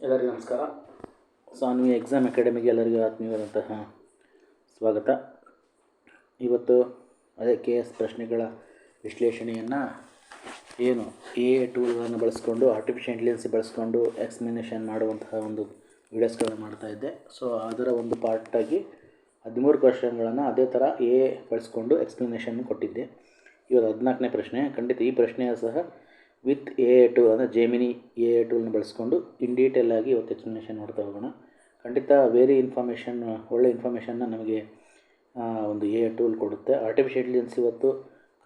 ಎಲ್ಲರಿಗೂ ನಮಸ್ಕಾರ. ಸಾನ್ವಿ ಎಕ್ಸಾಮ್ ಅಕಾಡೆಮಿಗೆ ಎಲ್ಲರಿಗೂ ಆತ್ಮೀಯವಾದಂತಹ ಸ್ವಾಗತ. ಇವತ್ತು ಅದೇ ಕೆ ಎಸ್ ಪ್ರಶ್ನೆಗಳ ವಿಶ್ಲೇಷಣೆಯನ್ನು ಏನು ಎ ಟೂಲ್ಗಳನ್ನು ಬಳಸ್ಕೊಂಡು ಆರ್ಟಿಫಿಷಿಯಲ್ ಇಂಟೆಲಿಜೆನ್ಸ್ ಬಳಸ್ಕೊಂಡು ಎಕ್ಸ್ಪ್ಲನೇಷನ್ ಮಾಡುವಂತಹ ಒಂದು ವೀಡಿಯೋಸ್ಗಳನ್ನು ಮಾಡ್ತಾ ಇದ್ದೆ. ಸೊ ಅದರ ಒಂದು ಪಾರ್ಟಾಗಿ ಹದಿಮೂರು ಕ್ವಶನ್ಗಳನ್ನು ಅದೇ ಥರ ಎ ಬಳಸ್ಕೊಂಡು ಎಕ್ಸ್ಪ್ಲನೇಷನ್ ಕೊಟ್ಟಿದ್ದೆ. ಇವತ್ತು ಹದಿನಾಲ್ಕನೇ ಪ್ರಶ್ನೆ. ಖಂಡಿತ ಈ ಪ್ರಶ್ನೆಯ ಸಹ ವಿತ್ ಎ ಟೂಲ್ ಅಂದರೆ ಜೇಮಿನಿ ಎ ಟೂಲ್ನ ಬಳಸ್ಕೊಂಡು ಇನ್ ಡೀಟೇಲ್ ಆಗಿ ಇವತ್ತು ಎಕ್ಸ್ಪ್ಲನೇಷನ್ ನೋಡ್ತಾ ಹೋಗೋಣ. ಖಂಡಿತ ವೇರಿ ಇನ್ಫಾರ್ಮೇಷನ್ ಒಳ್ಳೆ ಇನ್ಫಾರ್ಮೇಷನ್ನ ನಮಗೆ ಒಂದು ಎ ಟೂಲ್ ಕೊಡುತ್ತೆ. ಆರ್ಟಿಫಿಷಿಯಲ್ ಇಂಟೆಲಿಜೆನ್ಸ್ ಇವತ್ತು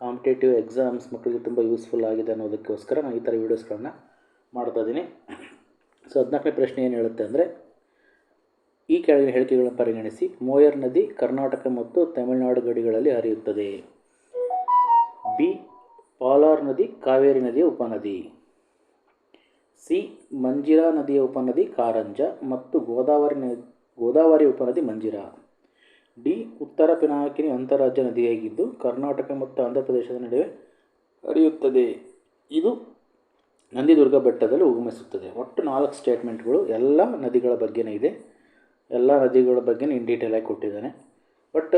ಕಾಂಪಿಟೇಟಿವ್ ಎಕ್ಸಾಮ್ಸ್ ಮಕ್ಕಳಿಗೆ ತುಂಬ ಯೂಸ್ಫುಲ್ ಆಗಿದೆ ಅನ್ನೋದಕ್ಕೋಸ್ಕರ ನಾನು ಈ ಥರ ವೀಡಿಯೋಸ್ಗಳನ್ನ ಮಾಡ್ತಾ ಇದ್ದೀನಿ ಸೊ ಹದಿನಾಲ್ಕನೇ ಪ್ರಶ್ನೆ ಏನು ಹೇಳುತ್ತೆ ಅಂದರೆ, ಈ ಕೆಳಗಿನ ಹೇಳಿಕೆಗಳನ್ನು ಪರಿಗಣಿಸಿ. ಮೋಯರ್ ನದಿ ಕರ್ನಾಟಕ ಮತ್ತು ತಮಿಳುನಾಡು ಗಡಿಗಳಲ್ಲಿ ಹರಿಯುತ್ತದೆ. ಬಿ ಪಾಲಾರ್ ನದಿ, ಕಾವೇರಿ ನದಿಯ ಉಪನದಿ. ಸಿ. ಮಂಜಿರಾ ನದಿಯ ಉಪನದಿ, ಕಾರಂಜ ಮತ್ತು ಗೋದಾವರಿ ಗೋದಾವರಿ ಉಪನದಿ, ಮಂಜಿರಾ. ಡಿ. ಉತ್ತರ ಪಿನಾಕಿನಿ ಅಂತಾರಾಜ್ಯ ನದಿಯಾಗಿದ್ದು, ಕರ್ನಾಟಕ ಮತ್ತು ಆಂಧ್ರಪ್ರದೇಶದ ನಡುವೆ ಹರಿಯುತ್ತದೆ. ಇದು ನಂದಿದುರ್ಗ ಬೆಟ್ಟದಲ್ಲಿ ಉಗಮಿಸುತ್ತದೆ. ಒಟ್ಟು ನಾಲ್ಕು ಸ್ಟೇಟ್ಮೆಂಟ್ಗಳು ಎಲ್ಲ ನದಿಗಳ ಬಗ್ಗೆನೇ ಇದೆ. ಎಲ್ಲ ನದಿಗಳ ಬಗ್ಗೆ ಇನ್ ಡೀಟೇಲ್ ಆಗಿ ಕೊಟ್ಟಿದ್ದಾನೆ. ಬಟ್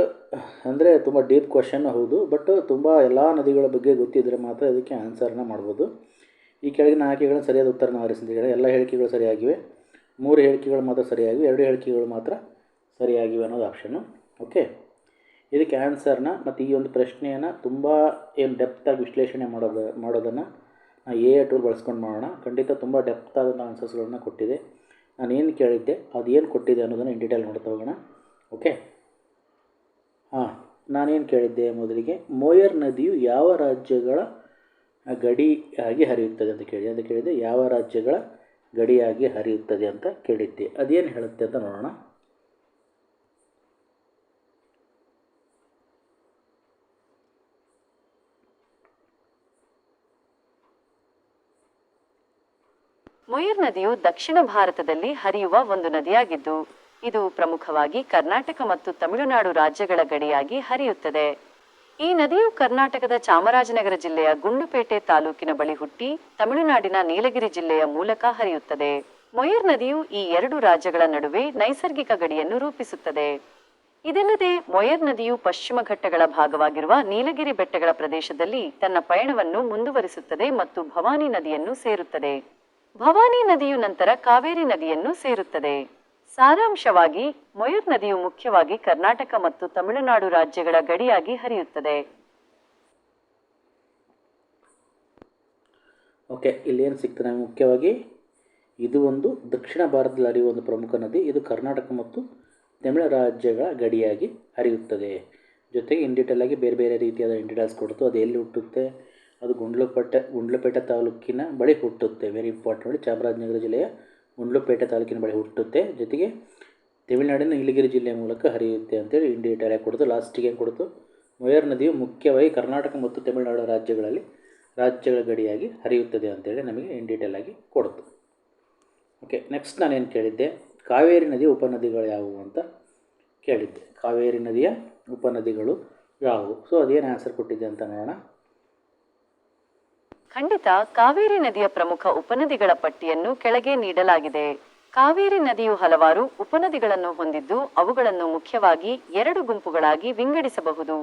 ಅಂದರೆ ತುಂಬ ಡೀಪ್ ಕ್ವಶನ್ ಹೌದು. ಬಟ್ ತುಂಬ ಎಲ್ಲ ನದಿಗಳ ಬಗ್ಗೆ ಗೊತ್ತಿದ್ದರೆ ಮಾತ್ರ ಇದಕ್ಕೆ ಆನ್ಸರ್ನ ಮಾಡ್ಬೋದು. ಈ ಕೆಳಗಿನ ಆಯ್ಕೆಗಳನ್ನು ಸರಿಯಾದ ಉತ್ತರನ ಆರಿಸಿದ್ದಾರೆ? ಎಲ್ಲ ಹೇಳಿಕೆಗಳು ಸರಿಯಾಗಿವೆ. ಮೂರು ಹೇಳಿಕೆಗಳು ಮಾತ್ರ ಸರಿಯಾಗಿವೆ. ಎರಡು ಹೇಳಿಕೆಗಳು ಮಾತ್ರ ಸರಿಯಾಗಿವೆ ಅನ್ನೋದು ಆಪ್ಷನ್ನು ಓಕೆ ಇದಕ್ಕೆ ಆನ್ಸರ್ನ ಮತ್ತು ಈ ಒಂದು ಪ್ರಶ್ನೆಯನ್ನು ತುಂಬ ಏನು ಡೆಪ್ತಾಗಿ ವಿಶ್ಲೇಷಣೆ ಮಾಡೋದು, ಮಾಡೋದನ್ನು ನಾ ಎ ಟೂಲ್ ಬಳಸ್ಕೊಂಡು ಮಾಡೋಣ. ಖಂಡಿತ ತುಂಬ ಡೆಪ್ತ್ ಆದಂಥ ಆನ್ಸರ್ಸ್ಗಳನ್ನ ಕೊಟ್ಟಿದೆ. ನಾನು ಏನು ಕೇಳಿದ್ದೆ ಅದು ಏನು ಕೊಟ್ಟಿದೆ ಅನ್ನೋದನ್ನು ಇನ್ ಡೀಟೇಲ್ ನೋಡ್ತಾ ಹೋಗೋಣ. ಓಕೆ ಹಾಂ, ನಾನೇನು ಕೇಳಿದ್ದೆ ಮೊದಲಿಗೆ, ಮೋಯರ್ ನದಿಯು ಯಾವ ರಾಜ್ಯಗಳ ಗಡಿಯಾಗಿ ಹರಿಯುತ್ತದೆ ಅಂತ ಕೇಳಿದೆ. ಅಂತ ಕೇಳಿದೆ ಯಾವ ರಾಜ್ಯಗಳ ಗಡಿಯಾಗಿ ಹರಿಯುತ್ತದೆ ಅಂತ ಕೇಳಿದ್ದೆ. ಅದೇನು ಹೇಳುತ್ತೆ ಅಂತ ನೋಡೋಣ. ಮೊಯರ್ ನದಿಯು ದಕ್ಷಿಣ ಭಾರತದಲ್ಲಿ ಹರಿಯುವ ಒಂದು ನದಿಯಾಗಿದ್ದು ಇದು ಪ್ರಮುಖವಾಗಿ ಕರ್ನಾಟಕ ಮತ್ತು ತಮಿಳುನಾಡು ರಾಜ್ಯಗಳ ಗಡಿಯಾಗಿ ಹರಿಯುತ್ತದೆ. ಈ ನದಿಯು ಕರ್ನಾಟಕದ ಚಾಮರಾಜನಗರ ಜಿಲ್ಲೆಯ ಗುಂಡುಪೇಟೆ ತಾಲೂಕಿನ ಬಳಿ ಹುಟ್ಟಿ ತಮಿಳುನಾಡಿನ ನೀಲಗಿರಿ ಜಿಲ್ಲೆಯ ಮೂಲಕ ಹರಿಯುತ್ತದೆ. ಮೊಯರ್ ನದಿಯು ಈ ಎರಡು ರಾಜ್ಯಗಳ ನಡುವೆ ನೈಸರ್ಗಿಕ ಗಡಿಯನ್ನು ರೂಪಿಸುತ್ತದೆ. ಇದಲ್ಲದೆ ಮೊಯರ್ ನದಿಯು ಪಶ್ಚಿಮ ಘಟ್ಟಗಳ ಭಾಗವಾಗಿರುವ ನೀಲಗಿರಿ ಬೆಟ್ಟಗಳ ಪ್ರದೇಶದಲ್ಲಿ ತನ್ನ ಪಯಣವನ್ನು ಮುಂದುವರಿಸುತ್ತದೆ ಮತ್ತು ಭವಾನಿ ನದಿಯನ್ನು ಸೇರುತ್ತದೆ. ಭವಾನಿ ನದಿಯು ನಂತರ ಕಾವೇರಿ ನದಿಯನ್ನು ಸೇರುತ್ತದೆ. ಸಾರಾಂಶವಾಗಿ, ಮಯೂರ್ ನದಿಯು ಮುಖ್ಯವಾಗಿ ಕರ್ನಾಟಕ ಮತ್ತು ತಮಿಳುನಾಡು ರಾಜ್ಯಗಳ ಗಡಿಯಾಗಿ ಹರಿಯುತ್ತದೆ. ಓಕೆ, ಇಲ್ಲೇನು ಸಿಗ್ತದೆ ಮುಖ್ಯವಾಗಿ ಇದು ಒಂದು ದಕ್ಷಿಣ ಭಾರತದಲ್ಲಿ ಹರಿಯುವ ಒಂದು ಪ್ರಮುಖ ನದಿ. ಇದು ಕರ್ನಾಟಕ ಮತ್ತು ತಮಿಳು ರಾಜ್ಯಗಳ ಗಡಿಯಾಗಿ ಹರಿಯುತ್ತದೆ. ಜೊತೆಗೆ ಇನ್ ಡೀಟೇಲ್ ಆಗಿ ಬೇರೆ ಬೇರೆ ರೀತಿಯಾದ ಡೀಟೇಲ್ಸ್ ಕೊಡ್ತು ಅದು ಎಲ್ಲಿ ಹುಟ್ಟುತ್ತೆ? ಅದು ಗುಂಡ್ಲುಪೇಟೆ ಗುಂಡ್ಲುಪೇಟೆ ತಾಲೂಕಿನ ಬಳಿ ಹುಟ್ಟುತ್ತೆ. ವೆರಿ ಇಂಪಾರ್ಟೆಂಟ್ ಚಾಮರಾಜನಗರ ಜಿಲ್ಲೆಯ ಗುಂಡ್ಲುಪೇಟೆ ತಾಲೂಕಿನ ಬಳಿ ಹುಟ್ಟುತ್ತೆ. ಜೊತೆಗೆ ತಮಿಳುನಾಡಿನ ನೀಲಗಿರಿ ಜಿಲ್ಲೆಯ ಮೂಲಕ ಹರಿಯುತ್ತೆ ಅಂತೇಳಿ ಡೀಟೇಲ್ ಆಗಿ ಕೊಡ್ತು ಲಾಸ್ಟಿಗೆ ಕೊಡ್ತು ಮೊಯರ್ ನದಿಯು ಮುಖ್ಯವಾಗಿ ಕರ್ನಾಟಕ ಮತ್ತು ತಮಿಳುನಾಡು ರಾಜ್ಯಗಳಲ್ಲಿ ರಾಜ್ಯಗಳ ಗಡಿಯಾಗಿ ಹರಿಯುತ್ತದೆ ಅಂತೇಳಿ ನಮಗೆ ಇನ್ ಡೀಟೇಲ್ ಆಗಿ ಕೊಡ್ತು ಓಕೆ ನೆಕ್ಸ್ಟ್ ನಾನೇನು ಕೇಳಿದ್ದೆ? ಕಾವೇರಿ ನದಿಯ ಉಪನದಿಗಳು ಯಾವುವು ಅಂತ ಕೇಳಿದ್ದೆ. ಕಾವೇರಿ ನದಿಯ ಉಪನದಿಗಳು ಯಾವುವು? ಸೊ ಅದೇನು ಆನ್ಸರ್ ಕೊಟ್ಟಿದ್ದೆ ಅಂತ ನೋಡೋಣ. ಖಂಡಿತ ಕಾವೇರಿ ನದಿಯ ಪ್ರಮುಖ ಉಪನದಿಗಳ ಪಟ್ಟಿಯನ್ನು ಕೆಳಗೆ ನೀಡಲಾಗಿದೆ. ಕಾವೇರಿ ನದಿಯು ಹಲವಾರು ಉಪನದಿಗಳನ್ನು ಹೊಂದಿದ್ದು ಅವುಗಳನ್ನು ಮುಖ್ಯವಾಗಿ ಎರಡು ಗುಂಪುಗಳಾಗಿ ವಿಂಗಡಿಸಬಹುದು.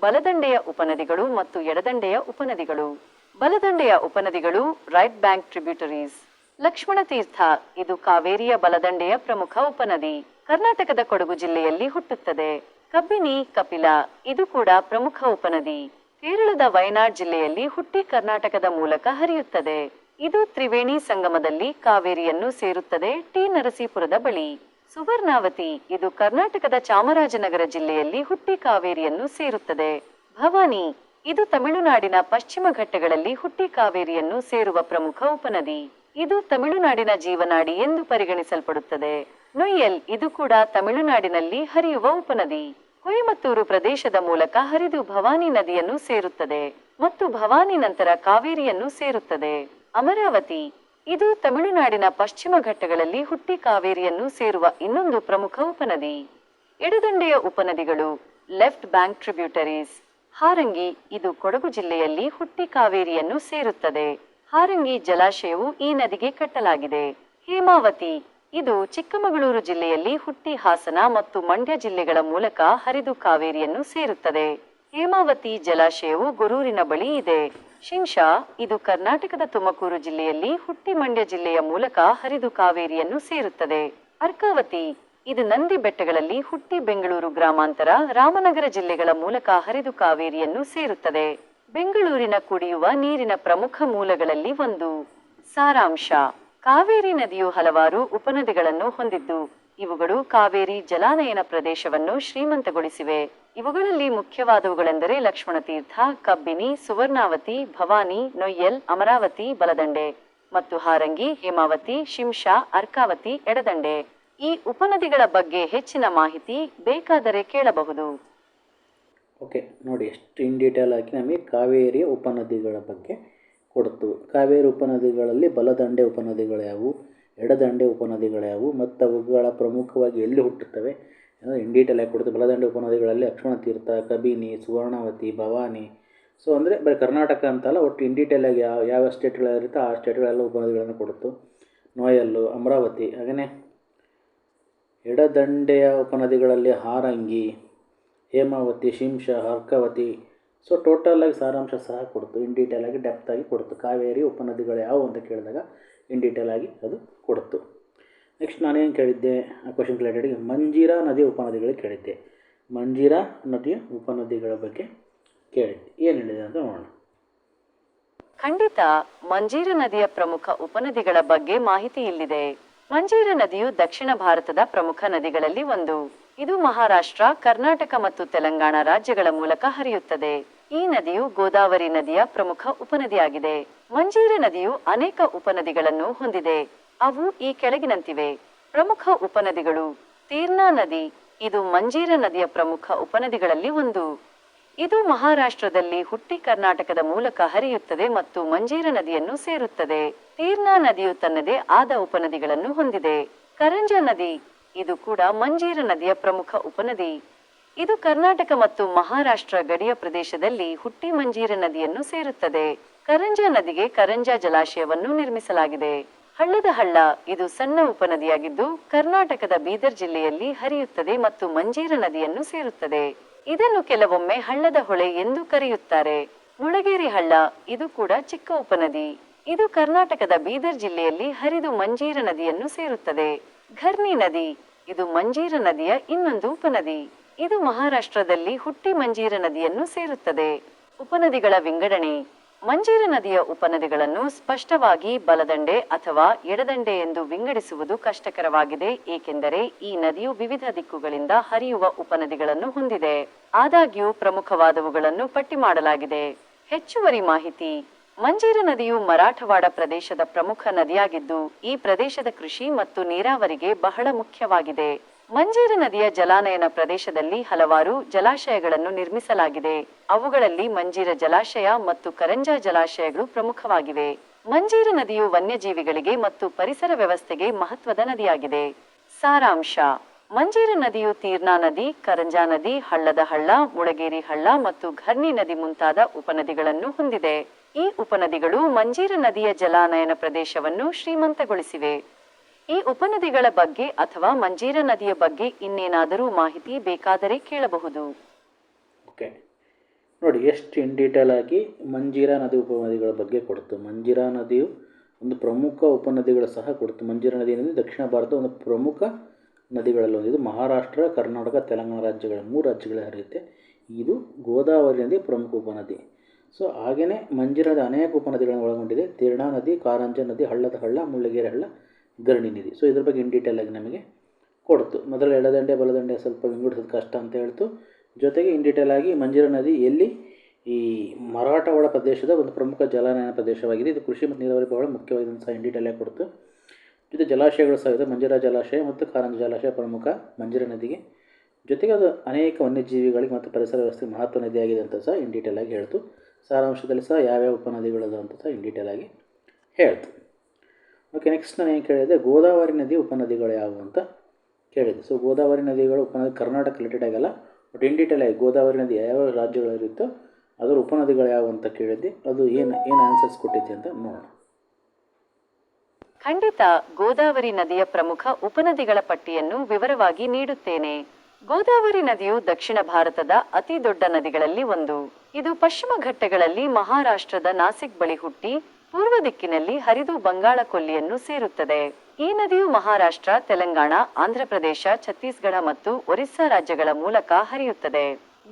ಬಲದಂಡೆಯ ಉಪನದಿಗಳು ಮತ್ತು ಎಡದಂಡೆಯ ಉಪನದಿಗಳು. ಬಲದಂಡೆಯ ಉಪನದಿಗಳು right bank tributaries. Lakshmana Tirtha ಇದು ಕಾವೇರಿಯ ಬಲದಂಡೆಯ ಪ್ರಮುಖ ಉಪನದಿ. ಕರ್ನಾಟಕದ ಕೊಡಗು ಜಿಲ್ಲೆಯಲ್ಲಿ ಹುಟ್ಟುತ್ತದೆ. ಕಬ್ಬಿನಿ ಕಪಿಲ ಇದು ಕೂಡ ಪ್ರಮುಖ ಉಪನದಿ. ಕೇರಳದ ವಯನಾಡ್ ಜಿಲ್ಲೆಯಲ್ಲಿ ಹುಟ್ಟಿ ಕರ್ನಾಟಕದ ಮೂಲಕ ಹರಿಯುತ್ತದೆ. ಇದು ತ್ರಿವೇಣಿ ಸಂಗಮದಲ್ಲಿ ಕಾವೇರಿಯನ್ನು ಸೇರುತ್ತದೆ ಟಿ ನರಸೀಪುರದ ಬಳಿ. ಸುವರ್ಣಾವತಿ, ಇದು ಕರ್ನಾಟಕದ ಚಾಮರಾಜನಗರ ಜಿಲ್ಲೆಯಲ್ಲಿ ಹುಟ್ಟಿ ಕಾವೇರಿಯನ್ನು ಸೇರುತ್ತದೆ. ಭವಾನಿ, ಇದು ತಮಿಳುನಾಡಿನ ಪಶ್ಚಿಮ ಘಟ್ಟಗಳಲ್ಲಿ ಹುಟ್ಟಿ ಕಾವೇರಿಯನ್ನು ಸೇರುವ ಪ್ರಮುಖ ಉಪನದಿ. ಇದು ತಮಿಳುನಾಡಿನ ಜೀವನಾಡಿ ಎಂದು ಪರಿಗಣಿಸಲ್ಪಡುತ್ತದೆ. ನೊಯ್ಯಲ್, ಇದು ಕೂಡ ತಮಿಳುನಾಡಿನಲ್ಲಿ ಹರಿಯುವ ಉಪನದಿ. ಕೊಯಮತ್ತೂರು ಪ್ರದೇಶದ ಮೂಲಕ ಹರಿದು ಭವಾನಿ ನದಿಯನ್ನು ಸೇರುತ್ತದೆ ಮತ್ತು ಭವಾನಿ ನಂತರ ಕಾವೇರಿಯನ್ನು ಸೇರುತ್ತದೆ. ಅಮರಾವತಿ, ಇದು ತಮಿಳುನಾಡಿನ ಪಶ್ಚಿಮ ಘಟ್ಟಗಳಲ್ಲಿ ಹುಟ್ಟಿ ಕಾವೇರಿಯನ್ನು ಸೇರುವ ಇನ್ನೊಂದು ಪ್ರಮುಖ ಉಪನದಿ. ಎಡದಂಡೆಯ ಉಪನದಿಗಳು ಲೆಫ್ಟ್ ಬ್ಯಾಂಕ್ ಟ್ರಿಬ್ಯೂಟರೀಸ್. ಹಾರಂಗಿ, ಇದು ಕೊಡಗು ಜಿಲ್ಲೆಯಲ್ಲಿ ಹುಟ್ಟಿ ಕಾವೇರಿಯನ್ನು ಸೇರುತ್ತದೆ. ಹಾರಂಗಿ ಜಲಾಶಯವು ಈ ನದಿಗೆ ಕಟ್ಟಲಾಗಿದೆ. ಹೇಮಾವತಿ ಇದು ಚಿಕ್ಕಮಗಳೂರು ಜಿಲ್ಲೆಯಲ್ಲಿ ಹುಟ್ಟಿ ಹಾಸನ ಮತ್ತು ಮಂಡ್ಯ ಜಿಲ್ಲೆಗಳ ಮೂಲಕ ಹರಿದು ಕಾವೇರಿಯನ್ನು ಸೇರುತ್ತದೆ. ಹೇಮಾವತಿ ಜಲಾಶಯವು ಗೊರೂರಿನ ಬಳಿ ಇದೆ. ಶಿಂಷಾ, ಇದು ಕರ್ನಾಟಕದ ತುಮಕೂರು ಜಿಲ್ಲೆಯಲ್ಲಿ ಹುಟ್ಟಿ ಮಂಡ್ಯ ಜಿಲ್ಲೆಯ ಮೂಲಕ ಹರಿದು ಕಾವೇರಿಯನ್ನು ಸೇರುತ್ತದೆ. ಅರ್ಕಾವತಿ, ಇದು ನಂದಿ ಬೆಟ್ಟಗಳಲ್ಲಿ ಹುಟ್ಟಿ ಬೆಂಗಳೂರು ಗ್ರಾಮಾಂತರ ರಾಮನಗರ ಜಿಲ್ಲೆಗಳ ಮೂಲಕ ಹರಿದು ಕಾವೇರಿಯನ್ನು ಸೇರುತ್ತದೆ. ಬೆಂಗಳೂರಿನ ಕುಡಿಯುವ ನೀರಿನ ಪ್ರಮುಖ ಮೂಲಗಳಲ್ಲಿ ಒಂದು. ಸಾರಾಂಶ. ಕಾವೇರಿ ನದಿಯು ಹಲವಾರು ಉಪನದಿಗಳನ್ನು ಹೊಂದಿದ್ದು, ಇವುಗಳು ಕಾವೇರಿ ಜಲಾನಯನ ಪ್ರದೇಶವನ್ನು ಶ್ರೀಮಂತಗೊಳಿಸಿವೆ. ಇವುಗಳಲ್ಲಿ ಮುಖ್ಯವಾದವುಗಳೆಂದರೆ ಲಕ್ಷ್ಮಣತೀರ್ಥ ಕಬ್ಬಿನಿ ಸುವರ್ಣಾವತಿ, ಭವಾನಿ, ನೊಯ್ಯಲ್, ಅಮರಾವತಿ, ಬಲದಂಡೆ ಮತ್ತು ಹಾರಂಗಿ, ಹೇಮಾವತಿ, ಶಿಂಷಾ, ಅರ್ಕಾವತಿ, ಎಡದಂಡೆ. ಈ ಉಪನದಿಗಳ ಬಗ್ಗೆ ಹೆಚ್ಚಿನ ಮಾಹಿತಿ ಬೇಕಾದರೆ ಕೇಳಬಹುದು. ಓಕೆ, ನೋಡಿ, ಎಷ್ಟು ಇನ್ ಡೀಟೇಲ್ ಆಗಿ ನಮಗೆ ಕಾವೇರಿಯ ಉಪನದಿಗಳ ಬಗ್ಗೆ ಕೊಡ್ತು. ಕಾವೇರಿ ಉಪನದಿಗಳಲ್ಲಿ ಬಲದಂಡೆ ಉಪನದಿಗಳು ಯಾವುವು ಎಡದಂಡೆ ಉಪನದಿಗಳು ಯಾವುವು ಮತ್ತು ಅವುಗಳ ಪ್ರಮುಖವಾಗಿ ಎಲ್ಲಿ ಹುಟ್ಟುತ್ತವೆ ಅಂದರೆ ಇನ್ ಡೀಟೇಲ್ ಆಗಿ ಕೊಡ್ತು. ಬಲದಂಡೆ ಉಪನದಿಗಳಲ್ಲಿ ಲಕ್ಷ್ಮಣ ತೀರ್ಥ, ಕಬಿನಿ, ಸುವರ್ಣಾವತಿ, ಭವಾನಿ. ಸೊ ಅಂದರೆ ಬರೀ ಕರ್ನಾಟಕ ಅಂತಲ್ಲ, ಒಟ್ಟು ಇನ್ ಡೀಟೇಲ್ ಆಗಿ ಯಾವ ಯಾವ ಸ್ಟೇಟ್ಗಳಿರುತ್ತೆ ಆ ಸ್ಟೇಟ್ಗಳೆಲ್ಲ ಉಪನದಿಗಳನ್ನು ಕೊಡ್ತು. ನೋಯಲ್ಲು, ಅಮರಾವತಿ ಹಾಗೆಯೇ ಎಡದಂಡೆಯ ಉಪನದಿಗಳಲ್ಲಿ ಹಾರಂಗಿ, ಹೇಮಾವತಿ ಶಿಂಷ ಅರ್ಕಾವತಿ ಸೊ ಟೋಟಲಾಗಿ ಸಾರಾಂಶ ಸಹ ಕೊಡ್ತು. ಇನ್ ಡೀಟೇಲಾಗಿ ಡೆಪ್ತಾಗಿ ಕೊಡ್ತು. ಕಾವೇರಿ ಉಪನದಿಗಳು ಯಾವುವು ಅಂತ ಕೇಳಿದಾಗ ಇನ್ ಡೀಟೇಲಾಗಿ ಅದು ಕೊಡ್ತು. ನೆಕ್ಸ್ಟ್ ನಾನೇನು ಕೇಳಿದ್ದೆ? ಆ ಕ್ವಶನ್ ರಿಲೇಟೆಡ್ಗೆ ಮಂಜೀರಾ ನದಿ ಉಪನದಿಗಳು ಕೇಳಿದ್ದೆ. ಮಂಜೀರಾ ನದಿಯ ಉಪನದಿಗಳ ಬಗ್ಗೆ ಕೇಳಿದ್ದೆ. ಏನು ಹೇಳಿದೆ ಅಂತ ನೋಡೋಣ. ಖಂಡಿತ, ಮಂಜೀರ ನದಿಯ ಪ್ರಮುಖ ಉಪನದಿಗಳ ಬಗ್ಗೆ ಮಾಹಿತಿ ಇಲ್ಲಿದೆ. ಮಂಜೀರ ನದಿಯು ದಕ್ಷಿಣ ಭಾರತದ ಪ್ರಮುಖ ನದಿಗಳಲ್ಲಿ ಒಂದು. ಇದು ಮಹಾರಾಷ್ಟ್ರ, ಕರ್ನಾಟಕ ಮತ್ತು ತೆಲಂಗಾಣ ರಾಜ್ಯಗಳ ಮೂಲಕ ಹರಿಯುತ್ತದೆ. ಈ ನದಿಯು ಗೋದಾವರಿ ನದಿಯ ಪ್ರಮುಖ ಉಪನದಿಯಾಗಿದೆ. ಮಂಜೀರ ನದಿಯು ಅನೇಕ ಉಪನದಿಗಳನ್ನು ಹೊಂದಿದೆ. ಅವು ಈ ಕೆಳಗಿನಂತಿವೆ. ಪ್ರಮುಖ ಉಪನದಿಗಳು. ತೀರ್ನಾ ನದಿ, ಇದು ಮಂಜೀರ ನದಿಯ ಪ್ರಮುಖ ಉಪನದಿಗಳಲ್ಲಿ ಒಂದು. ಇದು ಮಹಾರಾಷ್ಟ್ರದಲ್ಲಿ ಹುಟ್ಟಿ ಕರ್ನಾಟಕದ ಮೂಲಕ ಹರಿಯುತ್ತದೆ ಮತ್ತು ಮಂಜೀರ ನದಿಯನ್ನು ಸೇರುತ್ತದೆ. ತೀರ್ನಾ ನದಿಯು ತನ್ನದೇ ಆದ ಉಪನದಿಗಳನ್ನು ಹೊಂದಿದೆ. ಕರಂಜ ನದಿ, ಇದು ಕೂಡ ಮಂಜೀರ ನದಿಯ ಪ್ರಮುಖ ಉಪನದಿ. ಇದು ಕರ್ನಾಟಕ ಮತ್ತು ಮಹಾರಾಷ್ಟ್ರ ಗಡಿಯ ಪ್ರದೇಶದಲ್ಲಿ ಹುಟ್ಟಿ ಮಂಜೀರ ನದಿಯನ್ನು ಸೇರುತ್ತದೆ. ಕರಂಜಾ ನದಿಗೆ ಕರಂಜಾ ಜಲಾಶಯವನ್ನು ನಿರ್ಮಿಸಲಾಗಿದೆ. ಹಳ್ಳದ ಹಳ್ಳ, ಇದು ಸಣ್ಣ ಉಪನದಿಯಾಗಿದ್ದು, ಕರ್ನಾಟಕದ ಬೀದರ್ ಜಿಲ್ಲೆಯಲ್ಲಿ ಹರಿಯುತ್ತದೆ ಮತ್ತು ಮಂಜೀರ ನದಿಯನ್ನು ಸೇರುತ್ತದೆ. ಇದನ್ನು ಕೆಲವೊಮ್ಮೆ ಹಳ್ಳದ ಹೊಳೆ ಎಂದು ಕರೆಯುತ್ತಾರೆ. ಮುಳಗೇರಿ ಹಳ್ಳ, ಇದು ಕೂಡ ಚಿಕ್ಕ ಉಪನದಿ. ಇದು ಕರ್ನಾಟಕದ ಬೀದರ್ ಜಿಲ್ಲೆಯಲ್ಲಿ ಹರಿದು ಮಂಜೀರ ನದಿಯನ್ನು ಸೇರುತ್ತದೆ. ಘರ್ನಿ ನದಿ, ಇದು ಮಂಜೀರ ನದಿಯ ಇನ್ನೊಂದು ಉಪನದಿ. ಇದು ಮಹಾರಾಷ್ಟ್ರದಲ್ಲಿ ಹುಟ್ಟಿ ಮಂಜೀರ ನದಿಯನ್ನು ಸೇರುತ್ತದೆ. ಉಪನದಿಗಳ ವಿಂಗಡಣೆ. ಮಂಜೀರ ನದಿಯ ಉಪನದಿಗಳನ್ನು ಸ್ಪಷ್ಟವಾಗಿ ಬಲದಂಡೆ ಅಥವಾ ಎಡದಂಡೆ ಎಂದು ವಿಂಗಡಿಸುವುದು ಕಷ್ಟಕರವಾಗಿದೆ, ಏಕೆಂದರೆ ಈ ನದಿಯು ವಿವಿಧ ದಿಕ್ಕುಗಳಿಂದ ಹರಿಯುವ ಉಪನದಿಗಳನ್ನು ಹೊಂದಿದೆ. ಆದಾಗ್ಯೂ ಪ್ರಮುಖವಾದವುಗಳನ್ನು ಪಟ್ಟಿ ಮಾಡಲಾಗಿದೆ. ಹೆಚ್ಚುವರಿ ಮಾಹಿತಿ. ಮಂಜೀರ ನದಿಯು ಮರಾಠವಾಡ ಪ್ರದೇಶದ ಪ್ರಮುಖ ನದಿಯಾಗಿದ್ದು, ಈ ಪ್ರದೇಶದ ಕೃಷಿ ಮತ್ತು ನೀರಾವರಿಗೆ ಬಹಳ ಮುಖ್ಯವಾಗಿದೆ. ಮಂಜೀರ ನದಿಯ ಜಲಾನಯನ ಪ್ರದೇಶದಲ್ಲಿ ಹಲವಾರು ಜಲಾಶಯಗಳನ್ನು ನಿರ್ಮಿಸಲಾಗಿದೆ. ಅವುಗಳಲ್ಲಿ ಮಂಜೀರ ಜಲಾಶಯ ಮತ್ತು ಕರಂಜ ಜಲಾಶಯಗಳು ಪ್ರಮುಖವಾಗಿವೆ. ಮಂಜೀರ ನದಿಯು ವನ್ಯಜೀವಿಗಳಿಗೆ ಮತ್ತು ಪರಿಸರ ವ್ಯವಸ್ಥೆಗೆ ಮಹತ್ವದ ನದಿಯಾಗಿದೆ. ಸಾರಾಂಶ. ಮಂಜೀರ ನದಿಯು ತೀರ್ನಾ ನದಿ, ಕರಂಜಾ ನದಿ, ಹಳ್ಳದ ಹಳ್ಳ, ಮುಳಗೇರಿ ಹಳ್ಳ ಮತ್ತು ಘರ್ನಿ ನದಿ ಮುಂತಾದ ಉಪನದಿಗಳನ್ನು ಹೊಂದಿದೆ. ಈ ಉಪನದಿಗಳು ಮಂಜೀರ ನದಿಯ ಜಲಾನಯನ ಪ್ರದೇಶವನ್ನು ಶ್ರೀಮಂತಗೊಳಿಸಿವೆ. ಈ ಉಪನದಿಗಳ ಬಗ್ಗೆ ಅಥವಾ ಮಂಜೀರ ನದಿಯ ಬಗ್ಗೆ ಇನ್ನೇನಾದರೂ ಮಾಹಿತಿ ಬೇಕಾದರೆ ಕೇಳಬಹುದು. ಓಕೆ ನೋಡಿ, ಎಷ್ಟು ಇನ್ ಡೀಟೇಲ್ ಆಗಿ ಮಂಜೀರಾ ನದಿ ಉಪನದಿಗಳ ಬಗ್ಗೆ ಕೊಡ್ತು. ಮಂಜೀರಾ ನದಿಯು ಒಂದು ಪ್ರಮುಖ ಉಪನದಿಗಳು ಸಹ ಕೊಡ್ತು. ಮಂಜೀರಾ ನದಿ ಅನ್ನೋದು ದಕ್ಷಿಣ ಭಾರತದ ಒಂದು ಪ್ರಮುಖ ನದಿಗಳಲ್ಲಿ ಒಂದು ಇದು ಮಹಾರಾಷ್ಟ್ರ, ಕರ್ನಾಟಕ, ತೆಲಂಗಾಣ ರಾಜ್ಯಗಳ ಮೂರು ರಾಜ್ಯಗಳ ಹರಿಯುತ್ತೆ. ಇದು ಗೋದಾವರಿ ನದಿ ಪ್ರಮುಖ ಉಪನದಿ. ಸೊ ಹಾಗೆಯೇ ಮಂಜೀರದ ಅನೇಕ ಉಪನದಿಗಳನ್ನು ಒಳಗೊಂಡಿದೆ. ತೀರ್ಣಾ ನದಿ, ಕಾರಂಜ ನದಿ, ಹಳ್ಳದ ಹಳ್ಳ, ಮುಳ್ಳಗೇರಿ ಹಳ್ಳ ಗರಣಿ ನದಿ ಸೊ ಇದ್ರ ಬಗ್ಗೆ ಇನ್ ಡೀಟೇಲ್ ಆಗಿ ನಮಗೆ ಕೊಡ್ತು. ಮೊದಲು ಎಡದಂಡೆ ಬಲದಂಡೆ ಸ್ವಲ್ಪ ವಿಂಗಡಿಸೋದು ಕಷ್ಟ ಅಂತ ಹೇಳ್ತು. ಜೊತೆಗೆ ಇನ್ ಡೀಟೇಲ್ ಆಗಿ ಮಂಜೀರ ನದಿ ಎಲ್ಲಿ ಈ ಮರಾಠವಾಡ ಪ್ರದೇಶದ ಒಂದು ಪ್ರಮುಖ ಜಲಾನಯನ ಪ್ರದೇಶವಾಗಿದೆ. ಇದು ಕೃಷಿ ಮತ್ತು ನೀರಾವರಿ ಬಹಳ ಮುಖ್ಯವಾಗಿದೆ ಸಹ ಇನ್ ಆಗಿ ಕೊಡ್ತು. ಜೊತೆ ಜಲಾಶಯಗಳು ಸಹ ಇದೆ. ಮಂಜೀರ ಜಲಾಶಯ ಮತ್ತು ಕಾರಂಜ ಜಲಾಶಯ ಪ್ರಮುಖ ಮಂಜೀರ ನದಿಗೆ. ಜೊತೆಗೆ ಅದು ಅನೇಕ ವನ್ಯಜೀವಿಗಳಿಗೆ ಮತ್ತು ಪರಿಸರ ವ್ಯವಸ್ಥೆಗೆ ಮಹತ್ವ ನದಿಯಾಗಿದೆ ಅಂತ ಸಹ ಇನ್ ಡೀಟೇಲ್ ಆಗಿ ಹೇಳ್ತು. ಸಾರಾಂಶದಲ್ಲಿ ಸಹ ಯಾವ್ಯಾವ ಉಪನದಿಗಳದು ಅಂತ ಸಹ ಇನ್ ಡೀಟೇಲ್ ಆಗಿ ಹೇಳ್ತು. ಓಕೆ ನೆಕ್ಸ್ಟ್ ನಾನು ಏನು ಕೇಳಿದೆ? ಗೋದಾವರಿ ನದಿ ಉಪನದಿಗಳು ಯಾವುವು ಅಂತ ಕೇಳಿದೆ. ಸೊ ಗೋದಾವರಿ ನದಿಗಳು ಉಪನದಿ, ಕರ್ನಾಟಕ ರಿಲೇಟೆಡ್ ಆಗಲ್ಲ ಬಟ್ ಇನ್ ಡೀಟೇಲ್ ಆಗಿ ಗೋದಾವರಿ ನದಿ ಯಾವ ರಾಜ್ಯಗಳಿರುತ್ತೋ ಅದರ ಉಪನದಿಗಳು ಯಾವುವು ಅಂತ ಕೇಳಿದ್ದೆ ಅದು ಏನು ಏನು ಆನ್ಸರ್ಸ್ ಕೊಟ್ಟಿದ್ದೆ ಅಂತ ನೋಡೋಣ. ಖಂಡಿತ ಗೋದಾವರಿ ನದಿಯ ಪ್ರಮುಖ ಉಪನದಿಗಳ ಪಟ್ಟಿಯನ್ನು ವಿವರವಾಗಿ ನೀಡುತ್ತೇನೆ. ಗೋದಾವರಿ ನದಿಯು ದಕ್ಷಿಣ ಭಾರತದ ಅತಿ ದೊಡ್ಡ ನದಿಗಳಲ್ಲಿ ಒಂದು. ಇದು ಪಶ್ಚಿಮ ಘಟ್ಟಗಳಲ್ಲಿ ಮಹಾರಾಷ್ಟ್ರದ ನಾಸಿಕ್ ಬಳಿ ಹುಟ್ಟಿ ಪೂರ್ವ ದಿಕ್ಕಿನಲ್ಲಿ ಹರಿದು ಬಂಗಾಳ ಕೊಲ್ಲಿಯನ್ನು ಸೇರುತ್ತದೆ. ಈ ನದಿಯು ಮಹಾರಾಷ್ಟ್ರ, ತೆಲಂಗಾಣ, ಆಂಧ್ರಪ್ರದೇಶ, ಛತ್ತೀಸ್ಗಢ ಮತ್ತು ಒರಿಸ್ಸಾ ರಾಜ್ಯಗಳ ಮೂಲಕ ಹರಿಯುತ್ತದೆ.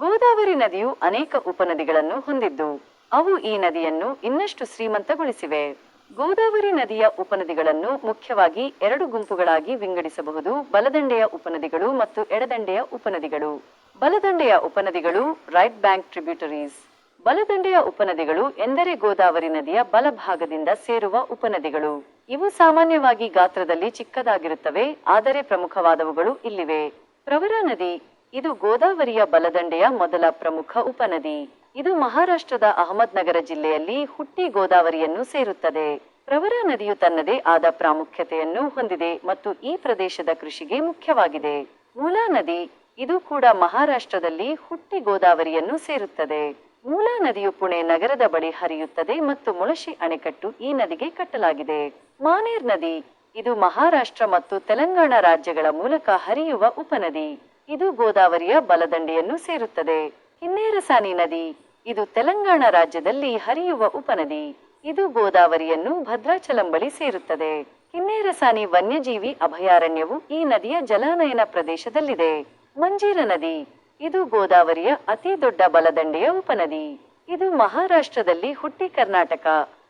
ಗೋದಾವರಿ ನದಿಯು ಅನೇಕ ಉಪನದಿಗಳನ್ನು ಹೊಂದಿದ್ದು, ಅವು ಈ ನದಿಯನ್ನು ಇನ್ನಷ್ಟು ಶ್ರೀಮಂತಗೊಳಿಸಿವೆ. ಗೋದಾವರಿ ನದಿಯ ಉಪನದಿಗಳನ್ನು ಮುಖ್ಯವಾಗಿ ಎರಡು ಗುಂಪುಗಳಾಗಿ ವಿಂಗಡಿಸಬಹುದು, ಬಲದಂಡೆಯ ಉಪನದಿಗಳು ಮತ್ತು ಎಡದಂಡೆಯ ಉಪನದಿಗಳು. ಬಲದಂಡೆಯ ಉಪನದಿಗಳು ರೈಟ್ ಬ್ಯಾಂಕ್ ಟ್ರಿಬ್ಯೂಟರೀಸ್. ಬಲದಂಡೆಯ ಉಪನದಿಗಳು ಎಂದರೆ ಗೋದಾವರಿ ನದಿಯ ಬಲಭಾಗದಿಂದ ಸೇರುವ ಉಪನದಿಗಳು. ಇವು ಸಾಮಾನ್ಯವಾಗಿ ಗಾತ್ರದಲ್ಲಿ ಚಿಕ್ಕದಾಗಿರುತ್ತವೆ, ಆದರೆ ಪ್ರಮುಖವಾದವುಗಳು ಇಲ್ಲಿವೆ. ಪ್ರವರ ನದಿ, ಇದು ಗೋದಾವರಿಯ ಬಲದಂಡೆಯ ಮೊದಲ ಪ್ರಮುಖ ಉಪನದಿ. ಇದು ಮಹಾರಾಷ್ಟ್ರದ ಅಹಮದ್ನಗರ ಜಿಲ್ಲೆಯಲ್ಲಿ ಹುಟ್ಟಿ ಗೋದಾವರಿಯನ್ನು ಸೇರುತ್ತದೆ. ಪ್ರವರ ನದಿಯು ತನ್ನದೇ ಆದ ಪ್ರಾಮುಖ್ಯತೆಯನ್ನು ಹೊಂದಿದೆ ಮತ್ತು ಈ ಪ್ರದೇಶದ ಕೃಷಿಗೆ ಮುಖ್ಯವಾಗಿದೆ. ಮೂಲಾ ನದಿ, ಇದು ಕೂಡ ಮಹಾರಾಷ್ಟ್ರದಲ್ಲಿ ಹುಟ್ಟಿ ಗೋದಾವರಿಯನ್ನು ಸೇರುತ್ತದೆ. ಮೂಲಾ ನದಿಯು ಪುಣೆ ನಗರದ ಬಳಿ ಹರಿಯುತ್ತದೆ ಮತ್ತು ಮುಳಶಿ ಅಣೆಕಟ್ಟು ಈ ನದಿಗೆ ಕಟ್ಟಲಾಗಿದೆ. ಮಾನೇರ್ ನದಿ, ಇದು ಮಹಾರಾಷ್ಟ್ರ ಮತ್ತು ತೆಲಂಗಾಣ ರಾಜ್ಯಗಳ ಮೂಲಕ ಹರಿಯುವ ಉಪನದಿ. ಇದು ಗೋದಾವರಿಯ ಬಲದಂಡೆಯನ್ನು ಸೇರುತ್ತದೆ. ಹಿನ್ನೇರಸಾನಿ ನದಿ, ಇದು ತೆಲಂಗಾಣ ರಾಜ್ಯದಲ್ಲಿ ಹರಿಯುವ ಉಪನದಿ. ಇದು ಗೋದಾವರಿಯನ್ನು ಭದ್ರಾಚಲಂ ಬಳಿ ಸೇರುತ್ತದೆ. ಹಿನ್ನೇರಸಾನಿ ವನ್ಯಜೀವಿ ಅಭಯಾರಣ್ಯವು ಈ ನದಿಯ ಜಲಾನಯನ ಪ್ರದೇಶದಲ್ಲಿದೆ. ಮಂಜೀರ ನದಿ ಇದು ಗೋದಾವರಿಯ ಅತಿ ದೊಡ್ಡ ಬಲದಂಡೆಯ ಉಪನದಿ. ಇದು ಮಹಾರಾಷ್ಟ್ರದಲ್ಲಿ ಹುಟ್ಟಿ ಕರ್ನಾಟಕ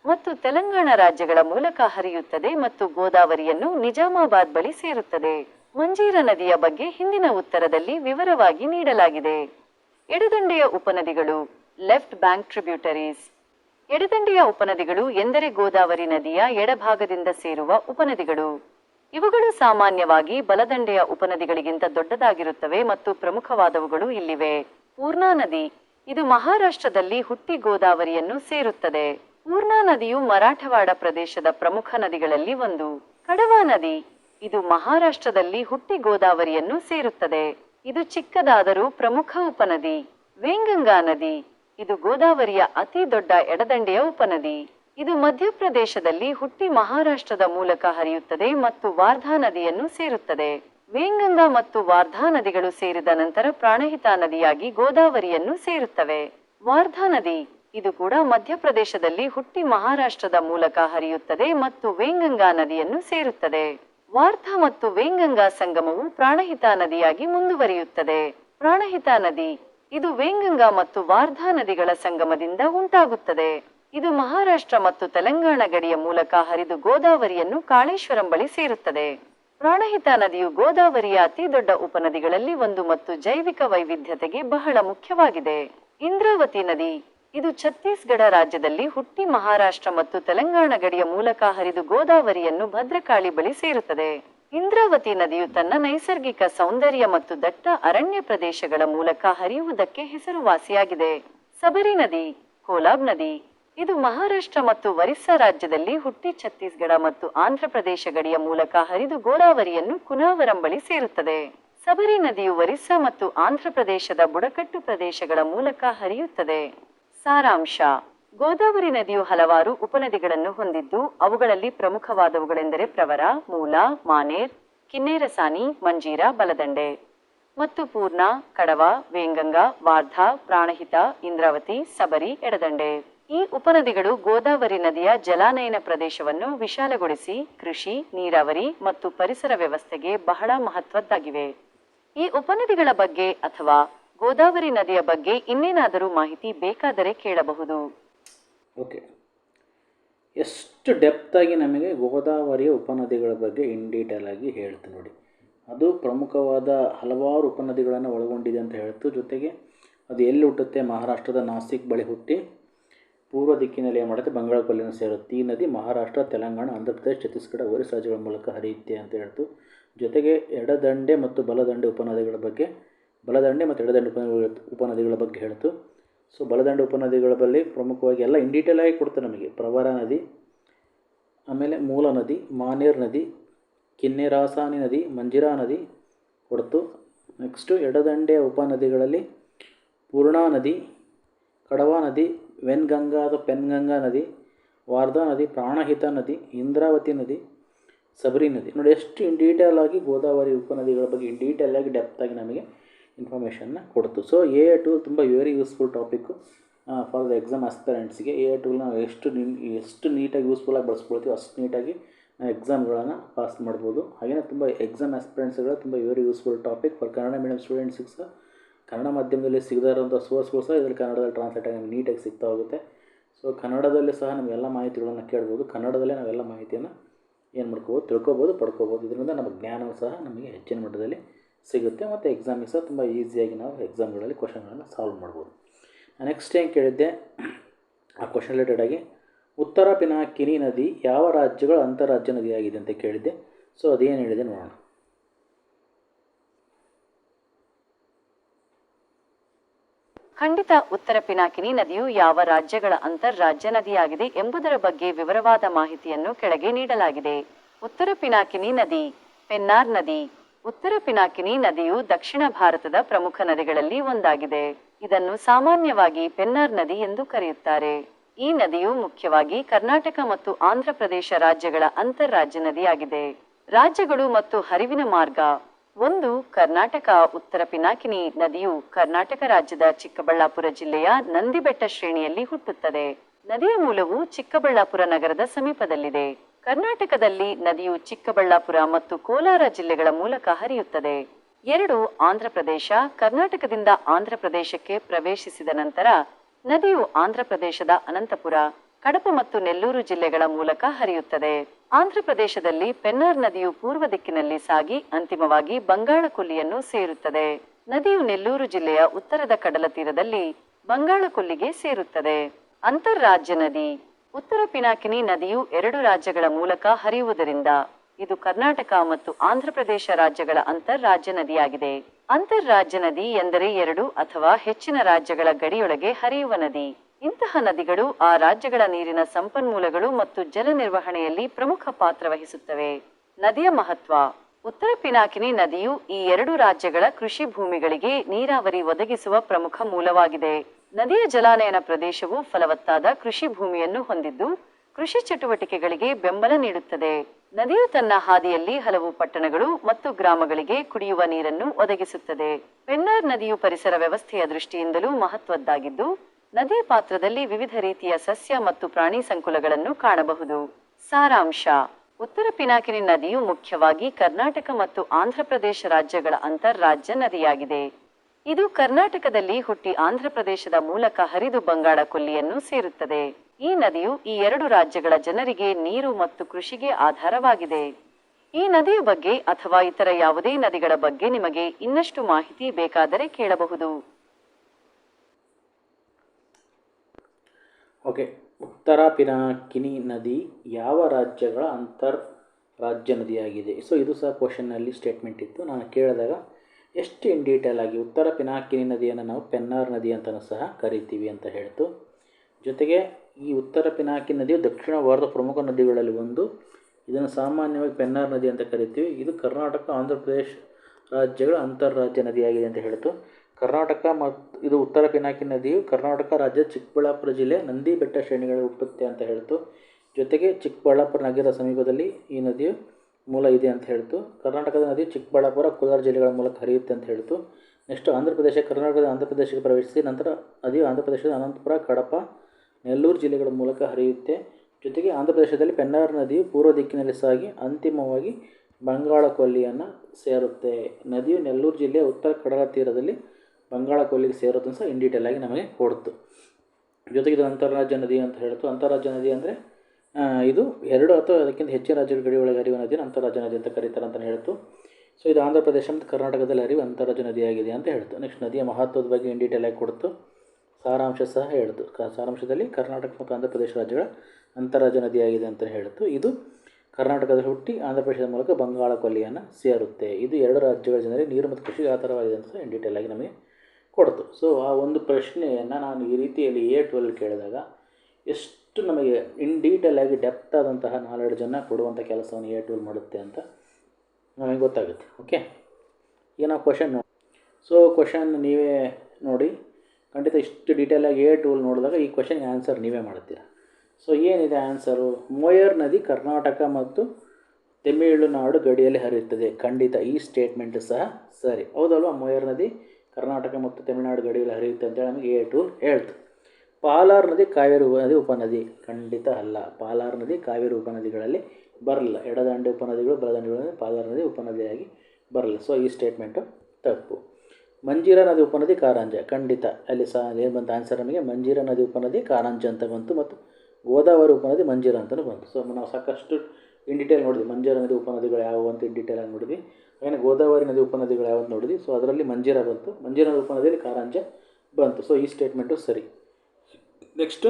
ಮತ್ತು ತೆಲಂಗಾಣ ರಾಜ್ಯಗಳ ಮೂಲಕ ಹರಿಯುತ್ತದೆ ಮತ್ತು ಗೋದಾವರಿಯನ್ನು ನಿಜಾಮಾಬಾದ್ ಬಳಿ ಸೇರುತ್ತದೆ. ಮಂಜೀರ ನದಿಯ ಬಗ್ಗೆ ಹಿಂದಿನ ಉತ್ತರದಲ್ಲಿ ವಿವರವಾಗಿ ನೀಡಲಾಗಿದೆ. ಎಡದಂಡೆಯ ಉಪನದಿಗಳು, ಲೆಫ್ಟ್ ಬ್ಯಾಂಕ್ ಟ್ರಿಬ್ಯೂಟರೀಸ್. ಎಡದಂಡೆಯ ಉಪನದಿಗಳು ಎಂದರೆ ಗೋದಾವರಿ ನದಿಯ ಎಡಭಾಗದಿಂದ ಸೇರುವ ಉಪನದಿಗಳು. ಇವುಗಳು ಸಾಮಾನ್ಯವಾಗಿ ಬಲದಂಡೆಯ ಉಪನದಿಗಳಿಗಿಂತ ದೊಡ್ಡದಾಗಿರುತ್ತವೆ ಮತ್ತು ಪ್ರಮುಖವಾದವುಗಳು ಇಲ್ಲಿವೆ. ಪೂರ್ಣಾ ನದಿ, ಇದು ಮಹಾರಾಷ್ಟ್ರದಲ್ಲಿ ಹುಟ್ಟಿ ಗೋದಾವರಿಯನ್ನು ಸೇರುತ್ತದೆ. ಪೂರ್ಣಾ ನದಿಯು ಮರಾಠವಾಡ ಪ್ರದೇಶದ ಪ್ರಮುಖ ನದಿಗಳಲ್ಲಿ ಒಂದು. ಕಡವಾ ನದಿ, ಇದು ಮಹಾರಾಷ್ಟ್ರದಲ್ಲಿ ಹುಟ್ಟಿ ಗೋದಾವರಿಯನ್ನು ಸೇರುತ್ತದೆ. ಇದು ಚಿಕ್ಕದಾದರೂ ಪ್ರಮುಖ ಉಪನದಿ. ವೇಂಗಂಗಾ ನದಿ, ಇದು ಗೋದಾವರಿಯ ಅತಿ ದೊಡ್ಡ ಎಡದಂಡೆಯ ಉಪನದಿ. ಇದು ಮಧ್ಯಪ್ರದೇಶದಲ್ಲಿ ಹುಟ್ಟಿ ಮಹಾರಾಷ್ಟ್ರದ ಮೂಲಕ ಹರಿಯುತ್ತದೆ ಮತ್ತು ವಾರ್ಧಾ ನದಿಯನ್ನು ಸೇರುತ್ತದೆ. ವೇಂಗಂಗಾ ಮತ್ತು ವಾರ್ಧಾ ನದಿಗಳು ಸೇರಿದ ನಂತರ ಪ್ರಾಣಹಿತಾ ನದಿಯಾಗಿ ಗೋದಾವರಿಯನ್ನು ಸೇರುತ್ತವೆ. ವಾರ್ಧಾ ನದಿ, ಇದು ಕೂಡ ಮಧ್ಯಪ್ರದೇಶದಲ್ಲಿ ಹುಟ್ಟಿ ಮಹಾರಾಷ್ಟ್ರದ ಮೂಲಕ ಹರಿಯುತ್ತದೆ ಮತ್ತು ವೇಂಗಂಗಾ ನದಿಯನ್ನು ಸೇರುತ್ತದೆ. ವಾರ್ಧಾ ಮತ್ತು ವೇಂಗಂಗಾ ಸಂಗಮವು ಪ್ರಾಣಹಿತಾ ನದಿಯಾಗಿ ಮುಂದುವರಿಯುತ್ತದೆ. ಪ್ರಾಣಹಿತಾ ನದಿ, ಇದು ವೇಂಗಂಗಾ ಮತ್ತು ವಾರ್ಧಾ ನದಿಗಳ ಸಂಗಮದಿಂದ ಉಂಟಾಗುತ್ತದೆ. ಇದು ಮಹಾರಾಷ್ಟ್ರ ಮತ್ತು ತೆಲಂಗಾಣ ಗಡಿಯ ಮೂಲಕ ಹರಿದು ಗೋದಾವರಿಯನ್ನು ಕಾಳೇಶ್ವರಂ ಬಳಿ ಸೇರುತ್ತದೆ. ಪ್ರಾಣಹಿತಾ ನದಿಯು ಗೋದಾವರಿಯ ಅತಿ ದೊಡ್ಡ ಉಪನದಿಗಳಲ್ಲಿ ಒಂದು ಮತ್ತು ಜೈವಿಕ ವೈವಿಧ್ಯತೆಗೆ ಬಹಳ ಮುಖ್ಯವಾಗಿದೆ. ಇಂದ್ರಾವತಿ ನದಿ, ಇದು ಛತ್ತೀಸ್ಗಢ ರಾಜ್ಯದಲ್ಲಿ ಹುಟ್ಟಿ ಮಹಾರಾಷ್ಟ್ರ ಮತ್ತು ತೆಲಂಗಾಣ ಗಡಿಯ ಮೂಲಕ ಹರಿದು ಗೋದಾವರಿಯನ್ನು ಭದ್ರಕಾಳಿ ಬಳಿ ಸೇರುತ್ತದೆ. ಇಂದ್ರಾವತಿ ನದಿಯು ತನ್ನ ನೈಸರ್ಗಿಕ ಸೌಂದರ್ಯ ಮತ್ತು ದಟ್ಟ ಅರಣ್ಯ ಪ್ರದೇಶಗಳ ಮೂಲಕ ಹರಿಯುವುದಕ್ಕೆ ಹೆಸರುವಾಸಿಯಾಗಿದೆ. ಸಬರಿ ನದಿ, ಕೋಲಾಬ್ ನದಿ ಇದು ಮಹಾರಾಷ್ಟ್ರ ಮತ್ತು ಒರಿಸ್ಸಾ ರಾಜ್ಯದಲ್ಲಿ ಹುಟ್ಟಿ ಛತ್ತೀಸ್ಗಢ ಮತ್ತು ಆಂಧ್ರಪ್ರದೇಶ ಗಡಿಯ ಮೂಲಕ ಹರಿದು ಗೋದಾವರಿಯನ್ನು ಕುನಾವರಂ ಬಳಿ ಸೇರುತ್ತದೆ. ಸಬರಿ ನದಿಯು ಒರಿಸ್ಸಾ ಮತ್ತು ಆಂಧ್ರಪ್ರದೇಶದ ಬುಡಕಟ್ಟು ಪ್ರದೇಶಗಳ ಮೂಲಕ ಹರಿಯುತ್ತದೆ. ಸಾರಾಂಶ, ಗೋದಾವರಿ ನದಿಯು ಹಲವಾರು ಉಪನದಿಗಳನ್ನು ಹೊಂದಿದ್ದು, ಅವುಗಳಲ್ಲಿ ಪ್ರಮುಖವಾದವುಗಳೆಂದರೆ ಪ್ರವರ, ಮೂಲ, ಮಾನೇರ್, ಕಿನ್ನೇರಸಾನಿ, ಮಂಜೀರಾ, ಬಲದಂಡೆ ಮತ್ತು ಪೂರ್ಣ, ಕಡವ, ವೇಂಗಂಗಾ, ವಾರ್ಧಾ, ಪ್ರಾಣಹಿತ, ಇಂದ್ರಾವತಿ, ಸಬರಿ, ಎಡದಂಡೆ. ಈ ಉಪನದಿಗಳು ಗೋದಾವರಿ ನದಿಯ ಜಲಾನಯನ ಪ್ರದೇಶವನ್ನು ವಿಶಾಲಗೊಳಿಸಿ ಕೃಷಿ, ನೀರಾವರಿ ಮತ್ತು ಪರಿಸರ ವ್ಯವಸ್ಥೆಗೆ ಬಹಳ ಮಹತ್ವದ್ದಾಗಿವೆ. ಈ ಉಪನದಿಗಳ ಬಗ್ಗೆ ಅಥವಾ ಗೋದಾವರಿ ನದಿಯ ಬಗ್ಗೆ ಇನ್ನೇನಾದರೂ ಮಾಹಿತಿ ಬೇಕಾದರೆ ಕೇಳಬಹುದು. ಓಕೆ. ಎಷ್ಟು ಡೆಪ್ತಾಗಿ ನಮಗೆ ಗೋದಾವರಿಯ ಉಪನದಿಗಳ ಬಗ್ಗೆ ಇನ್ ಡೀಟೇಲ್ ಆಗಿ ಹೇಳ್ತು ನೋಡಿ. ಅದು ಪ್ರಮುಖವಾದ ಹಲವಾರು ಉಪನದಿಗಳನ್ನು ಒಳಗೊಂಡಿದೆ ಅಂತ ಹೇಳ್ತು. ಜೊತೆಗೆ ಅದು ಎಲ್ಲಿ ಹುಟ್ಟುತ್ತೆ? ಮಹಾರಾಷ್ಟ್ರದ ನಾಸಿಕ್ ಬಳಿ ಹುಟ್ಟಿ ಪೂರ್ವ ದಿಕ್ಕಿನಲ್ಲಿ ಏನು ಮಾಡುತ್ತೆ ಬಂಗಾಳ ಕೊಲ್ಲಿನ ಸೇರುತ್ತೆ ಈ ನದಿ ಮಹಾರಾಷ್ಟ್ರ, ತೆಲಂಗಾಣ ಆಂಧ್ರ ಪ್ರದೇಶ ಛತ್ತೀಸ್ಗಢ ಒರಿಸ್ ರಾಜ್ಯಗಳ ಮೂಲಕ ಹರಿಯುತ್ತೆ ಅಂತ ಹೇಳ್ತು. ಜೊತೆಗೆ ಎಡದಂಡೆ ಮತ್ತು ಬಲದಂಡೆ ಉಪನದಿಗಳ ಬಗ್ಗೆ, ಬಲದಂಡೆ ಮತ್ತು ಎಡದಂಡೆ ಉಪನದಿಗಳ ಉಪನದಿಗಳ ಬಗ್ಗೆ ಹೇಳ್ತು. ಸೊ ಬಲದಂಡೆ ಉಪನದಿಗಳ ಬಳಿ ಪ್ರಮುಖವಾಗಿ ಎಲ್ಲ ಇನ್ ಡೀಟೇಲ್ ಆಗಿ ಕೊಡ್ತಾರೆ ನಮಗೆ. ಪ್ರವರ ನದಿ, ಆಮೇಲೆ ಮೂಲ ನದಿ, ಮಾನೇರ್ ನದಿ, ಕಿನ್ನೆರಾಸಾನಿ ನದಿ, ಮಂಜಿರಾ ನದಿ ಕೊಡ್ತು. ನೆಕ್ಸ್ಟು ಎಡದಂಡೆ ಉಪನದಿಗಳಲ್ಲಿ ಪೂರ್ಣಾ ನದಿ, ಕಡವಾ ನದಿ ವೆನ್ಗಂಗಾ ಅಥವಾ ಪೆನ್ಗಂಗಾ ನದಿ, ವಾರ್ಧಾ ನದಿ, ಪ್ರಾಣಹಿತ ನದಿ, ಇಂದ್ರಾವತಿ ನದಿ, ಸಬರಿ ನದಿ. ನೋಡಿ, ಎಷ್ಟು ಇನ್ ಡೀಟೇಲ್ ಆಗಿ ಗೋದಾವರಿ ಉಪನದಿಗಳ ಬಗ್ಗೆ ಇನ್ ಡೀಟೇಲ್ ಆಗಿ ಡೆಪ್ತ್ ಆಗಿ ನಮಗೆ ಇನ್ಫಾರ್ಮೇಷನ್ನ ಕೊಡ್ತು. ಸೊ ಎ ಟೂಲ್ ತುಂಬ very useful topic for the exam ಆಸ್ಪೆರೆಂಟ್ಸ್ಗೆ A tool ನಾವು ಎಷ್ಟು ಎಷ್ಟು ನೀಟಾಗಿ ಯೂಸ್ಫುಲ್ಲಾಗಿ ಬಳಸ್ಕೊಳ್ತೀವಿ ಅಷ್ಟು ನೀಟಾಗಿ ಎಕ್ಸಾಮ್ಗಳನ್ನು ಪಾಸ್ ಮಾಡ್ಬೋದು. ಹಾಗೆಯೇ ತುಂಬ ಎಕ್ಸಾಮ್ ಆಸ್ಪೆರೆಂಟ್ಸ್ಗಳು ತುಂಬ very useful topic for Kannada medium ಸ್ಟೂಡೆಂಟ್ಸಿಗೆ ಸಹ ಕನ್ನಡ ಮಾಧ್ಯಮದಲ್ಲಿ ಸಿಗದೇ ಇರೋಂಥ ಸೋರ್ಸ್ಗಳು ಸಹ ಇದರಲ್ಲಿ ಕನ್ನಡದಲ್ಲಿ ಟ್ರಾನ್ಸ್ಲೇಟ್ ಆಗಿ ನೀಟಾಗಿ ಸಿಗ್ತಾ ಹೋಗುತ್ತೆ. ಸೊ ಕನ್ನಡದಲ್ಲಿ ಸಹ ನಮಗೆಲ್ಲ ಮಾಹಿತಿಗಳನ್ನು ಕೇಳ್ಬೋದು. ಕನ್ನಡದಲ್ಲೇ ನಾವೆಲ್ಲ ಮಾಹಿತಿಯನ್ನು ಏನು ಮಾಡ್ಕೋಬೋದು, ತಿಳ್ಕೊಬೋದು, ಪಡ್ಕೋಬೋದು. ಇದರಿಂದ ನಮ್ಮ ಜ್ಞಾನವೂ ಸಹ ನಮಗೆ ಹೆಚ್ಚಿನ ಮಟ್ಟದಲ್ಲಿ ಸಿಗುತ್ತೆ ಮತ್ತು ಎಕ್ಸಾಮಿಗೆ ಸಹ ತುಂಬ ಈಸಿಯಾಗಿ ನಾವು ಎಕ್ಸಾಮ್ಗಳಲ್ಲಿ ಕ್ವಶನ್ಗಳನ್ನು ಸಾಲ್ವ್ ಮಾಡ್ಬೋದು. ನೆಕ್ಸ್ಟ್ ಏನು ಕೇಳಿದ್ದೆ? ಆ ಕ್ವಶನ್ ರಿಲೇಟೆಡಾಗಿ ಉತ್ತರ ಪಿನಾಕಿನಿ ನದಿ ಯಾವ ರಾಜ್ಯಗಳ ಅಂತಾರಾಜ್ಯ ನದಿಯಾಗಿದೆ ಅಂತ ಕೇಳಿದ್ದೆ. ಸೊ ಅದೇನು ಹೇಳಿದೆ ನೋಡೋಣ. ಖಂಡಿತ ಉತ್ತರ ಪಿನಾಕಿನಿ ನದಿಯು ಯಾವ ರಾಜ್ಯಗಳ ಅಂತರ್ರಾಜ್ಯ ನದಿಯಾಗಿದೆ ಎಂಬುದರ ಬಗ್ಗೆ ವಿವರವಾದ ಮಾಹಿತಿಯನ್ನು ಕೆಳಗೆ ನೀಡಲಾಗಿದೆ. ಉತ್ತರ ಪಿನಾಕಿನಿ ನದಿ, ಪೆನ್ನಾರ್ ನದಿ, ಉತ್ತರ ಪಿನಾಕಿನಿ ನದಿಯು ದಕ್ಷಿಣ ಭಾರತದ ಪ್ರಮುಖ ನದಿಗಳಲ್ಲಿ ಒಂದಾಗಿದೆ. ಇದನ್ನು ಸಾಮಾನ್ಯವಾಗಿ ಪೆನ್ನಾರ್ ನದಿ ಎಂದು ಕರೆಯುತ್ತಾರೆ. ಈ ನದಿಯು ಮುಖ್ಯವಾಗಿ ಕರ್ನಾಟಕ ಮತ್ತು ಆಂಧ್ರ ಪ್ರದೇಶ ರಾಜ್ಯಗಳ ಅಂತರ್ರಾಜ್ಯ ನದಿಯಾಗಿದೆ. ರಾಜ್ಯಗಳು ಮತ್ತು ಹರಿವಿನ ಮಾರ್ಗ ಒಂದು ಕರ್ನಾಟಕ, ಉತ್ತರ ಪಿನಾಕಿನಿ ನದಿಯು ಕರ್ನಾಟಕ ರಾಜ್ಯದ ಚಿಕ್ಕಬಳ್ಳಾಪುರ ಜಿಲ್ಲೆಯ ನಂದಿಬೆಟ್ಟ ಶ್ರೇಣಿಯಲ್ಲಿ ಹುಟ್ಟುತ್ತದೆ. ನದಿಯ ಮೂಲವು ಚಿಕ್ಕಬಳ್ಳಾಪುರ ನಗರದ ಸಮೀಪದಲ್ಲಿದೆ. ಕರ್ನಾಟಕದಲ್ಲಿ ನದಿಯು ಚಿಕ್ಕಬಳ್ಳಾಪುರ ಮತ್ತು ಕೋಲಾರ ಜಿಲ್ಲೆಗಳ ಮೂಲಕ ಹರಿಯುತ್ತದೆ. ಎರಡು ಆಂಧ್ರಪ್ರದೇಶ, ಕರ್ನಾಟಕದಿಂದ ಆಂಧ್ರಪ್ರದೇಶಕ್ಕೆ ಪ್ರವೇಶಿಸಿದ ನಂತರ ನದಿಯು ಆಂಧ್ರಪ್ರದೇಶದ ಅನಂತಪುರ, ಕಡಪ ಮತ್ತು ನೆಲ್ಲೂರು ಜಿಲ್ಲೆಗಳ ಮೂಲಕ ಹರಿಯುತ್ತದೆ. ಆಂಧ್ರಪ್ರದೇಶದಲ್ಲಿ ಪೆನ್ನಾರ್ ನದಿಯು ಪೂರ್ವ ದಿಕ್ಕಿನಲ್ಲಿ ಸಾಗಿ ಅಂತಿಮವಾಗಿ ಬಂಗಾಳಕೊಲ್ಲಿಯನ್ನು ಸೇರುತ್ತದೆ. ನದಿಯು ನೆಲ್ಲೂರು ಜಿಲ್ಲೆಯ ಉತ್ತರದ ಕಡಲ ತೀರದಲ್ಲಿ ಬಂಗಾಳ ಕೊಲ್ಲಿಗೆ ಸೇರುತ್ತದೆ. ಅಂತರ್ರಾಜ್ಯ ನದಿ. ಉತ್ತರ ಪಿನಾಕಿನಿ ನದಿಯು ಎರಡು ರಾಜ್ಯಗಳ ಮೂಲಕ ಹರಿಯುವುದರಿಂದ ಇದು ಕರ್ನಾಟಕ ಮತ್ತು ಆಂಧ್ರಪ್ರದೇಶ ರಾಜ್ಯಗಳ ಅಂತರ್ರಾಜ್ಯ ನದಿಯಾಗಿದೆ. ಅಂತರ್ರಾಜ್ಯ ನದಿ ಎಂದರೆ ಎರಡು ಅಥವಾ ಹೆಚ್ಚಿನ ರಾಜ್ಯಗಳ ಗಡಿಯೊಳಗೆ ಹರಿಯುವ ನದಿ. ಇಂತಹ ನದಿಗಳು ಆ ರಾಜ್ಯಗಳ ನೀರಿನ ಸಂಪನ್ಮೂಲಗಳು ಮತ್ತು ಜಲ ನಿರ್ವಹಣೆಯಲ್ಲಿ ಪ್ರಮುಖ ಪಾತ್ರ ವಹಿಸುತ್ತವೆ. ನದಿಯ ಮಹತ್ವ. ಉತ್ತರ ಪಿನಾಕಿನಿ ನದಿಯು ಈ ಎರಡು ರಾಜ್ಯಗಳ ಕೃಷಿ ಭೂಮಿಗಳಿಗೆ ನೀರಾವರಿ ಒದಗಿಸುವ ಪ್ರಮುಖ ಮೂಲವಾಗಿದೆ. ನದಿಯ ಜಲಾನಯನ ಪ್ರದೇಶವು ಫಲವತ್ತಾದ ಕೃಷಿ ಭೂಮಿಯನ್ನು ಹೊಂದಿದ್ದು, ಕೃಷಿ ಚಟುವಟಿಕೆಗಳಿಗೆ ಬೆಂಬಲ ನೀಡುತ್ತದೆ. ನದಿಯು ತನ್ನ ಹಾದಿಯಲ್ಲಿ ಹಲವು ಪಟ್ಟಣಗಳು ಮತ್ತು ಗ್ರಾಮಗಳಿಗೆ ಕುಡಿಯುವ ನೀರನ್ನು ಒದಗಿಸುತ್ತದೆ. ಪೆನ್ನಾರ್ ನದಿಯು ಪರಿಸರ ವ್ಯವಸ್ಥೆಯ ದೃಷ್ಟಿಯಿಂದಲೂ ಮಹತ್ವದ್ದಾಗಿದ್ದು ನದಿಯ ಪಾತ್ರದಲ್ಲಿ ವಿವಿಧ ರೀತಿಯ ಸಸ್ಯ ಮತ್ತು ಪ್ರಾಣಿ ಸಂಕುಲಗಳನ್ನು ಕಾಣಬಹುದು. ಸಾರಾಂಶ. ಉತ್ತರ ಪಿನಾಕಿನಿ ನದಿಯು ಮುಖ್ಯವಾಗಿ ಕರ್ನಾಟಕ ಮತ್ತು ಆಂಧ್ರಪ್ರದೇಶ ರಾಜ್ಯಗಳ ಅಂತರ್ರಾಜ್ಯ ನದಿಯಾಗಿದೆ. ಇದು ಕರ್ನಾಟಕದಲ್ಲಿ ಹುಟ್ಟಿ ಆಂಧ್ರಪ್ರದೇಶದ ಮೂಲಕ ಹರಿದು ಬಂಗಾಳ ಕೊಲ್ಲಿಯನ್ನು ಸೇರುತ್ತದೆ. ಈ ನದಿಯು ಈ ಎರಡು ರಾಜ್ಯಗಳ ಜನರಿಗೆ ನೀರು ಮತ್ತು ಕೃಷಿಗೆ ಆಧಾರವಾಗಿದೆ. ಈ ನದಿಯ ಬಗ್ಗೆ ಅಥವಾ ಇತರ ಯಾವುದೇ ನದಿಗಳ ಬಗ್ಗೆ ನಿಮಗೆ ಇನ್ನಷ್ಟು ಮಾಹಿತಿ ಬೇಕಾದರೆ ಕೇಳಬಹುದು. ಓಕೆ. ಉತ್ತರ ಪಿನಾಕಿನಿ ನದಿ ಯಾವ ರಾಜ್ಯಗಳ ಅಂತರ್ ರಾಜ್ಯ ನದಿಯಾಗಿದೆ? ಸೊ ಇದು ಸಹ ಕ್ವಶನ್ನಲ್ಲಿ ಸ್ಟೇಟ್ಮೆಂಟ್ ಇತ್ತು. ನಾನು ಕೇಳಿದಾಗ ಎಷ್ಟು ಇನ್ ಡೀಟೇಲ್ ಆಗಿ ಉತ್ತರ ಪಿನಾಕಿನಿ ನದಿಯನ್ನು ನಾವು ಪೆನ್ನಾರ್ ನದಿ ಅಂತಲೂ ಸಹ ಕರಿತೀವಿ ಅಂತ ಹೇಳ್ತು. ಜೊತೆಗೆ ಈ ಉತ್ತರ ಪಿನಾಕಿ ನದಿಯು ದಕ್ಷಿಣ ಭಾರತದ ಪ್ರಮುಖ ನದಿಗಳಲ್ಲಿ ಒಂದು. ಇದನ್ನು ಸಾಮಾನ್ಯವಾಗಿ ಪೆನ್ನಾರ್ ನದಿ ಅಂತ ಕರಿತೀವಿ. ಇದು ಕರ್ನಾಟಕ, ಆಂಧ್ರ ಪ್ರದೇಶ ರಾಜ್ಯಗಳ ಅಂತರ್ರಾಜ್ಯ ನದಿಯಾಗಿದೆ ಅಂತ ಹೇಳ್ತು. ಕರ್ನಾಟಕ ಮತ್ತು ಇದು ಉತ್ತರ ಪಿನಾಕಿ ನದಿಯು ಕರ್ನಾಟಕ ರಾಜ್ಯದ ಚಿಕ್ಕಬಳ್ಳಾಪುರ ಜಿಲ್ಲೆ ನಂದಿ ಬೆಟ್ಟ ಶ್ರೇಣಿಗಳಲ್ಲಿ ಹುಟ್ಟುತ್ತೆ ಅಂತ ಹೇಳ್ತು. ಜೊತೆಗೆ ಚಿಕ್ಕಬಳ್ಳಾಪುರ ನಗರದ ಸಮೀಪದಲ್ಲಿ ಈ ನದಿಯು ಮೂಲ ಇದೆ ಅಂತ ಹೇಳ್ತು. ಕರ್ನಾಟಕದ ನದಿ ಚಿಕ್ಕಬಳ್ಳಾಪುರ, ಕೋಲಾರ ಜಿಲ್ಲೆಗಳ ಮೂಲಕ ಹರಿಯುತ್ತೆ ಅಂತ ಹೇಳ್ತು. ನೆಕ್ಸ್ಟ್ ಆಂಧ್ರ ಪ್ರದೇಶ ಕರ್ನಾಟಕದ ಆಂಧ್ರ ಪ್ರದೇಶಕ್ಕೆ ಪ್ರವೇಶಿಸಿ ನಂತರ ನದಿಯು ಆಂಧ್ರ ಪ್ರದೇಶದ ಅನಂತಪುರ, ಕಡಪ, ನೆಲ್ಲೂರು ಜಿಲ್ಲೆಗಳ ಮೂಲಕ ಹರಿಯುತ್ತೆ. ಜೊತೆಗೆ ಆಂಧ್ರ ಪ್ರದೇಶದಲ್ಲಿ ಪೆನ್ನಾರ್ ನದಿಯು ಪೂರ್ವ ದಿಕ್ಕಿನಲ್ಲಿ ಸಾಗಿ ಅಂತಿಮವಾಗಿ ಬಂಗಾಳ ಕೊಲ್ಲಿಯನ್ನು ಸೇರುತ್ತೆ. ನದಿಯು ನೆಲ್ಲೂರು ಜಿಲ್ಲೆಯ ಉತ್ತರ ಕಡಲ ತೀರದಲ್ಲಿ ಬಂಗಾಳ ಕೊಲ್ಲಿಗೆ ಸೇರೋದನ್ನು ಸಹ ಇನ್ ಡೀಟೇಲ್ ಆಗಿ ನಮಗೆ ಕೊಡ್ತು. ಜೊತೆಗೆ ಇದು ಅಂತಾರಾಜ್ಯ ನದಿ ಅಂತ ಹೇಳ್ತು. ಅಂತಾರಾಜ್ಯ ನದಿ ಅಂದರೆ ಇದು ಎರಡು ಅಥವಾ ಅದಕ್ಕಿಂತ ಹೆಚ್ಚಿನ ರಾಜ್ಯಗಳ ಗಡಿ ಒಳಗೆ ನದಿಯನ್ನು ಅಂತಾರಾಜ್ಯ ನದಿ ಅಂತ ಕರೀತಾರೆ ಅಂತಲೇ ಹೇಳ್ತು. ಸೊ ಇದು ಆಂಧ್ರ ಪ್ರದೇಶ ಮತ್ತು ಕರ್ನಾಟಕದಲ್ಲಿ ಹರಿವು ಅಂತಾರಾಜ್ಯ ನದಿಯಾಗಿದೆ ಅಂತ ಹೇಳ್ತು. ನೆಕ್ಸ್ಟ್ ನದಿಯ ಮಹತ್ವದ ಬಗ್ಗೆ ಇನ್ ಡೀಟೇಲ್ ಆಗಿ ಕೊಡ್ತು. ಸಾರಾಂಶ ಸಹ ಹೇಳ್ತು. ಸಾರಾಂಶದಲ್ಲಿ ಕರ್ನಾಟಕ ಮತ್ತು ಆಂಧ್ರ ಪ್ರದೇಶ ರಾಜ್ಯಗಳ ಅಂತಾರಾಜ್ಯ ನದಿಯಾಗಿದೆ ಅಂತ ಹೇಳ್ತು. ಇದು ಕರ್ನಾಟಕದಲ್ಲಿ ಹುಟ್ಟಿ ಆಂಧ್ರ ಪ್ರದೇಶದ ಮೂಲಕ ಬಂಗಾಳ ಕೊಲ್ಲಿಯನ್ನು ಸೇರುತ್ತೆ. ಇದು ಎರಡು ರಾಜ್ಯಗಳ ಜನರಿಗೆ ನೀರು ಮತ್ತು ಕೃಷಿಗೆ ಆಧಾರವಾಗಿದೆ ಅಂತ ಇನ್ ಡೀಟೇಲ್ ಆಗಿ ನಮಗೆ ಕೊಡ್ತು. ಸೊ ಆ ಒಂದು ಪ್ರಶ್ನೆಯನ್ನು ನಾನು ಈ ರೀತಿಯಲ್ಲಿ ಎ ಟ್ವೆಲ್ ಕೇಳಿದಾಗ ಎಷ್ಟು ನಮಗೆ ಇನ್ ಡೀಟೇಲ್ ಆಗಿ ಡೆಪ್ತ್ ಆದಂತಹ ನಾಲೆಡ್ಜನ್ನು ಕೊಡುವಂಥ ಕೆಲಸವನ್ನು ಎ ಟ್ವೆಲ್ ಮಾಡುತ್ತೆ ಅಂತ ನಮಗೆ ಗೊತ್ತಾಗುತ್ತೆ. ಓಕೆ ಈಗ ನಾವು ಕ್ವಶನ್ ನೋಡಿ. ಸೊ ಕ್ವಶನ್ ನೀವೇ ನೋಡಿ. ಖಂಡಿತ ಇಷ್ಟು ಡೀಟೇಲಾಗಿ ಎ ಟೂಲ್ ನೋಡಿದಾಗ ಈ ಕ್ವಶನ್ಗೆ ಆನ್ಸರ್ ನೀವೇ ಮಾಡ್ತೀರಾ? ಸೊ ಏನಿದೆ ಆನ್ಸರು ಮೊಯರ್ ನದಿ ಕರ್ನಾಟಕ ಮತ್ತು ತಮಿಳುನಾಡು ಗಡಿಯಲ್ಲಿ ಹರಿಯುತ್ತದೆ. ಖಂಡಿತ ಈ ಸ್ಟೇಟ್ಮೆಂಟ್ ಸಹ ಸರಿ. ಹೌದಲ್ವಾ? ಮೊಯರ್ ನದಿ ಕರ್ನಾಟಕ ಮತ್ತು ತಮಿಳುನಾಡು ಗಡಿಯಲ್ಲಿ ಹರಿಯುತ್ತೆ ಅಂತೇಳಿ ನಮಗೆ ಎ ಟು ಹೇಳ್ತು. ಪಾಲಾರ್ ನದಿ, ಕಾವೇರಿ ಉಪನದಿ ಉಪನದಿ. ಖಂಡಿತ ಅಲ್ಲ. ಪಾಲಾರ್ ನದಿ, ಕಾವೇರಿ ಉಪನದಿಗಳಲ್ಲಿ ಬರಲ್ಲ. ಎಡದಂಡೆ ಉಪನದಿಗಳು ಬಲದಂಡೆಗಳಲ್ಲಿ ಪಾಲಾರ್ ನದಿ ಉಪನದಿಯಾಗಿ ಬರಲ್ಲ. ಸೊ ಈ ಸ್ಟೇಟ್ಮೆಂಟು ತಪ್ಪು. ಮಂಜೀರಾ ನದಿ ಉಪನದಿ, ಕಾರಂಜ. ಖಂಡಿತ. ಅಲ್ಲಿ ಸಹ ಏನು ಬಂತು ಆನ್ಸರ್ ನಮಗೆ ಮಂಜೀರ ನದಿ ಉಪನದಿ, ಕಾರಂಜ ಅಂತ ಬಂತು ಮತ್ತು ಗೋದಾವರಿ ಉಪನದಿ, ಮಂಜೀರ ಅಂತಲೂ ಬಂತು. ಸೊ ನಾವು ಸಾಕಷ್ಟು ಇನ್ ಡೀಟೇಲ್ ನೋಡಿದ್ವಿ. ಮಂಜೀರ ನದಿ ಉಪನದಿಗಳು ಯಾವುವು ಅಂತ ಇನ್ ಡೀಟೇಲ್ ಆಗಿ ನೋಡಿದ್ವಿ. ಹಾಗೆ ಗೋದಾವರಿ ನದಿ ಉಪನದಿಗಳು ಯಾವ್ದು ನೋಡಿದ್ವಿ? ಸೊ ಅದರಲ್ಲಿ ಮಂಜೀರ ಬಂತು. ಮಂಜೀರ ನದಿ ಉಪನದಿಯಲ್ಲಿ ಕಾರಂಜ ಬಂತು. ಸೊ ಈ ಸ್ಟೇಟ್ಮೆಂಟು ಸರಿ. ನೆಕ್ಸ್ಟ್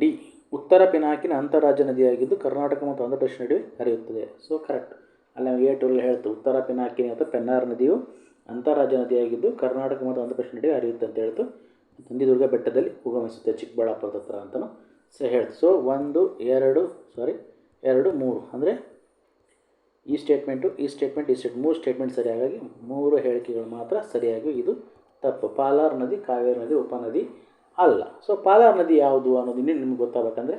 ಡಿ ಉತ್ತರ ಪಿನಾಕಿನ ಅಂತಾರಾಜ್ಯ ನದಿಯಾಗಿದ್ದು ಕರ್ನಾಟಕ ಮತ್ತು ಆಂಧ್ರಪ್ರದೇಶ ನಡುವೆ ಹರಿಯುತ್ತದೆ. ಸೊ ಕರೆಕ್ಟ್ ಅಲ್ಲಿ ನಾವು ಅಲ್ಲಿ ಹೇಳ್ತು. ಉತ್ತರ ಪಿನಾಕಿನಿ ಅಥವಾ ಪೆನ್ನಾರ್ ನದಿಯು ಅಂತಾರಾಜ್ಯ ನದಿಯಾಗಿದ್ದು ಕರ್ನಾಟಕ ಮತ್ತು ಆಂಧ್ರಪ್ರದೇಶ ನಡುವೆ ಹರಿಯುತ್ತೆ ಅಂತ ಹೇಳ್ತು. ನಂದಿದುರ್ಗ ಬೆಟ್ಟದಲ್ಲಿ ಉಗಮಿಸುತ್ತೆ ಚಿಕ್ಕಬಳ್ಳಾಪುರದ ಹತ್ರ ಅಂತಲೂ ಸೊ ಹೇಳ್ತು. ಸೊ ಒಂದು, ಎರಡು ಸಾರಿ ಎರಡು, ಮೂರು. ಅಂದರೆ ಈ ಸ್ಟೇಟ್ಮೆಂಟು ಈ ಸ್ಟೇಟ್ಮೆಂಟ್ ಈ ಸ್ಟೇಟ್ ಮೂರು ಸ್ಟೇಟ್ಮೆಂಟ್ ಸರಿಯಾಗಿ, ಮೂರು ಹೇಳಿಕೆಗಳು ಮಾತ್ರ ಸರಿಯಾಗಿ ಇದು ತಪ್ಪು. ಪಾಲಾರ್ ನದಿ, ಕಾವೇರಿ ನದಿ, ಉಪನದಿ ಅಲ್ಲ. ಸೊ ಪಾಲಾರ್ ನದಿ ಯಾವುದು ಅನ್ನೋದು ಇನ್ನೇ ನಿಮ್ಗೆ ಗೊತ್ತಾಗಬೇಕಂದ್ರೆ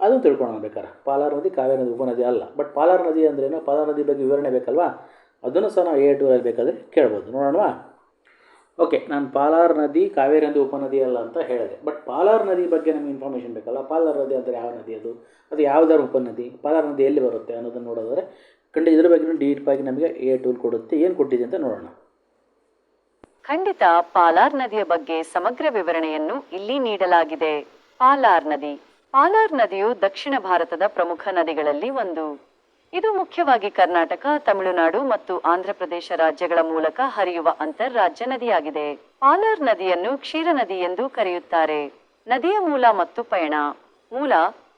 ಅದನ್ನು ತಿಳ್ಕೊಳ್ಳೋಣ ಬೇಕಾರೆ ಪಾಲಾರ್ ನದಿ, ಕಾವೇರಿ ನದಿ, ಉಪನದಿ ಅಲ್ಲ. ಬಟ್ ಪಾಲಾರ್ ನದಿ ಅಂದ್ರೇನು ಪಾಲಾರ್ ನದಿ ಬಗ್ಗೆ ವಿವರಣೆ ಬೇಕಲ್ವಾ? ಅದನ್ನು ಸಹ ನಾವು ಎ ಟೂರಲ್ಲಿ ಬೇಕಾದರೆ ಕೇಳ್ಬೋದು. ನೋಡೋಣವಾ? ಓಕೆ ನಾನು ಪಾಲಾರ್ ನದಿ, ಕಾವೇರಿ ನದಿ, ಉಪನದಿ ಅಲ್ಲ ಅಂತ ಹೇಳಿದೆ. ಬಟ್ ಪಾಲಾರ್ ನದಿ ಬಗ್ಗೆ ನಮಗೆ ಇನ್ಫಾರ್ಮೇಷನ್ ಬೇಕಲ್ಲ. ಪಾಲಾರ್ ನದಿ ಅಂದರೆ ಯಾವ ನದಿ ಅದು? ಅದು ಯಾವುದಾದ್ರು ಉಪನದಿ. ಪಾಲಾರ್ ನದಿ ಎಲ್ಲಿ ಬರುತ್ತೆ ಅನ್ನೋದನ್ನು ನೋಡೋದಾದ್ರೆ ಖಂಡಿತ ಇದರ ಬಗ್ಗೆ ಡೀಪ್ ಆಗಿ ನಮಗೆ ಎ ಟೂಲ್ ಕೊಡುತ್ತೆ. ಏನು ಕೊಟ್ಟಿದೆ ಅಂತ ನೋಡೋಣ. ಖಂಡಿತ ಪಾಲಾರ್ ನದಿಯ ಬಗ್ಗೆ ಸಮಗ್ರ ವಿವರಣೆಯನ್ನು ಇಲ್ಲಿ ನೀಡಲಾಗಿದೆ. ಪಾಲಾರ್ ನದಿ. ಪಾಲಾರ್ ನದಿಯು ದಕ್ಷಿಣ ಭಾರತದ ಪ್ರಮುಖ ನದಿಗಳಲ್ಲಿ ಒಂದು. ಇದು ಮುಖ್ಯವಾಗಿ ಕರ್ನಾಟಕ, ತಮಿಳುನಾಡು ಮತ್ತು ಆಂಧ್ರಪ್ರದೇಶ ರಾಜ್ಯಗಳ ಮೂಲಕ ಹರಿಯುವ ಅಂತರ್ರಾಜ್ಯ ನದಿಯಾಗಿದೆ. ಪಾಲಾರ್ ನದಿಯನ್ನು ಕ್ಷೀರ ನದಿ ಎಂದು ಕರೆಯುತ್ತಾರೆ. ನದಿಯ ಮೂಲ ಮತ್ತು ಪಯಣ. ಮೂಲ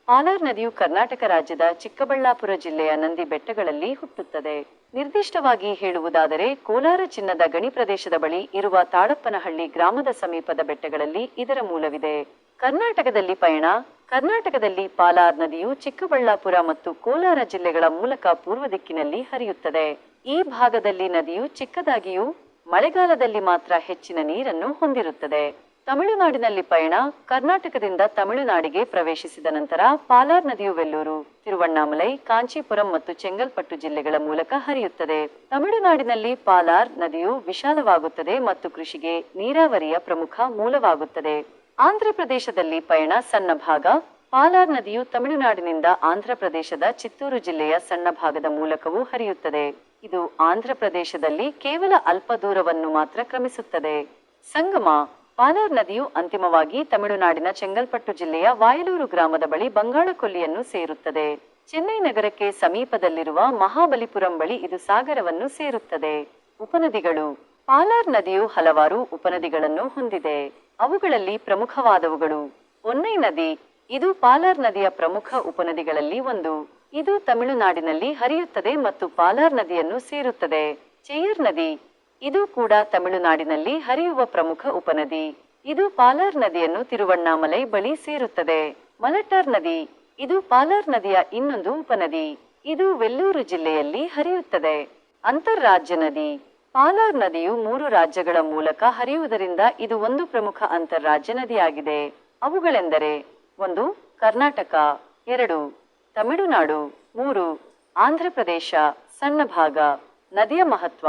ಪಾಲಾರ್ ನದಿಯು ಕರ್ನಾಟಕ ರಾಜ್ಯದ ಚಿಕ್ಕಬಳ್ಳಾಪುರ ಜಿಲ್ಲೆಯ ನಂದಿ ಬೆಟ್ಟಗಳಲ್ಲಿ ಹುಟ್ಟುತ್ತದೆ. ನಿರ್ದಿಷ್ಟವಾಗಿ ಹೇಳುವುದಾದರೆ, ಕೋಲಾರ ಚಿನ್ನದ ಗಣಿ ಪ್ರದೇಶದ ಬಳಿ ಇರುವ ತಾಡಪ್ಪನಹಳ್ಳಿ ಗ್ರಾಮದ ಸಮೀಪದ ಬೆಟ್ಟಗಳಲ್ಲಿ ಇದರ ಮೂಲವಿದೆ. ಕರ್ನಾಟಕದಲ್ಲಿ ಪಯಣ, ಕರ್ನಾಟಕದಲ್ಲಿ ಪಾಲಾರ್ ನದಿಯು ಚಿಕ್ಕಬಳ್ಳಾಪುರ ಮತ್ತು ಕೋಲಾರ ಜಿಲ್ಲೆಗಳ ಮೂಲಕ ಪೂರ್ವ ದಿಕ್ಕಿನಲ್ಲಿ ಹರಿಯುತ್ತದೆ. ಈ ಭಾಗದಲ್ಲಿ ನದಿಯು ಚಿಕ್ಕದಾಗಿಯೂ, ಮಳೆಗಾಲದಲ್ಲಿ ಮಾತ್ರ ಹೆಚ್ಚಿನ ನೀರನ್ನು ಹೊಂದಿರುತ್ತದೆ. ತಮಿಳುನಾಡಿನಲ್ಲಿ ಪಯಣ ಕರ್ನಾಟಕದಿಂದ ತಮಿಳುನಾಡಿಗೆ ಪ್ರವೇಶಿಸಿದ ನಂತರ ಪಾಲಾರ್ ನದಿಯು ವೆಲ್ಲೂರು, ತಿರುವಣ್ಣಾಮಲೈ, ಕಾಂಚೀಪುರಂ ಮತ್ತು ಚೆಂಗಲ್ಪಟ್ಟು ಜಿಲ್ಲೆಗಳ ಮೂಲಕ ಹರಿಯುತ್ತದೆ. ತಮಿಳುನಾಡಿನಲ್ಲಿ ಪಾಲಾರ್ ನದಿಯು ವಿಶಾಲವಾಗುತ್ತದೆ ಮತ್ತು ಕೃಷಿಗೆ ನೀರಾವರಿಯ ಪ್ರಮುಖ ಮೂಲವಾಗುತ್ತದೆ. ಆಂಧ್ರಪ್ರದೇಶದಲ್ಲಿ ಪಯಣ ಸಣ್ಣ ಭಾಗ, ಪಾಲಾರ್ ನದಿಯು ತಮಿಳುನಾಡಿನಿಂದ ಆಂಧ್ರಪ್ರದೇಶದ ಚಿತ್ತೂರು ಜಿಲ್ಲೆಯ ಸಣ್ಣ ಭಾಗದ ಮೂಲಕವೂ ಹರಿಯುತ್ತದೆ. ಇದು ಆಂಧ್ರಪ್ರದೇಶದಲ್ಲಿ ಕೇವಲ ಅಲ್ಪ ದೂರವನ್ನು ಮಾತ್ರ ಕ್ರಮಿಸುತ್ತದೆ. ಸಂಗಮ ಪಾಲಾರ್ ನದಿಯು ಅಂತಿಮವಾಗಿ ತಮಿಳುನಾಡಿನ ಚೆಂಗಲ್ಪಟ್ಟು ಜಿಲ್ಲೆಯ ವಾಯಲೂರು ಗ್ರಾಮದ ಬಳಿ ಬಂಗಾಳಕೊಲ್ಲಿಯನ್ನು ಸೇರುತ್ತದೆ. ಚೆನ್ನೈ ನಗರಕ್ಕೆ ಸಮೀಪದಲ್ಲಿರುವ ಮಹಾಬಲಿಪುರಂ ಬಳಿ ಇದು ಸಾಗರವನ್ನು ಸೇರುತ್ತದೆ. ಉಪನದಿಗಳು. ಪಾಲಾರ್ ನದಿಯು ಹಲವಾರು ಉಪನದಿಗಳನ್ನು ಹೊಂದಿದೆ. ಅವುಗಳಲ್ಲಿ ಪ್ರಮುಖವಾದವುಗಳು. ಒನ್ನೈ ನದಿ. ಇದು ಪಾಲಾರ್ ನದಿಯ ಪ್ರಮುಖ ಉಪನದಿಗಳಲ್ಲಿ ಒಂದು. ಇದು ತಮಿಳುನಾಡಿನಲ್ಲಿ ಹರಿಯುತ್ತದೆ ಮತ್ತು ಪಾಲಾರ್ ನದಿಯನ್ನು ಸೇರುತ್ತದೆ. ಚೇಯರ್ ನದಿ. ಇದು ಕೂಡ ತಮಿಳುನಾಡಿನಲ್ಲಿ ಹರಿಯುವ ಪ್ರಮುಖ ಉಪನದಿ. ಇದು ಪಾಲಾರ್ ನದಿಯನ್ನು ತಿರುವಣ್ಣಾಮಲೈ ಬಳಿ ಸೇರುತ್ತದೆ. ಮಲಟಾರ್ ನದಿ, ಇದು ಪಾಲಾರ್ ನದಿಯ ಇನ್ನೊಂದು ಉಪನದಿ. ಇದು ವೆಲ್ಲೂರು ಜಿಲ್ಲೆಯಲ್ಲಿ ಹರಿಯುತ್ತದೆ. ಅಂತರ್ರಾಜ್ಯ ನದಿ, ಪಾಲಾರ್ ನದಿಯು ಮೂರು ರಾಜ್ಯಗಳ ಮೂಲಕ ಹರಿಯುವುದರಿಂದ ಇದು ಒಂದು ಪ್ರಮುಖ ಅಂತರ್ರಾಜ್ಯ ನದಿಯಾಗಿದೆ. ಅವುಗಳೆಂದರೆ, ಒಂದು, ಕರ್ನಾಟಕ, ಎರಡು, ತಮಿಳುನಾಡು, ಮೂರು, ಆಂಧ್ರಪ್ರದೇಶ ಸಣ್ಣ ಭಾಗ ನದಿಯ ಮಹತ್ವ.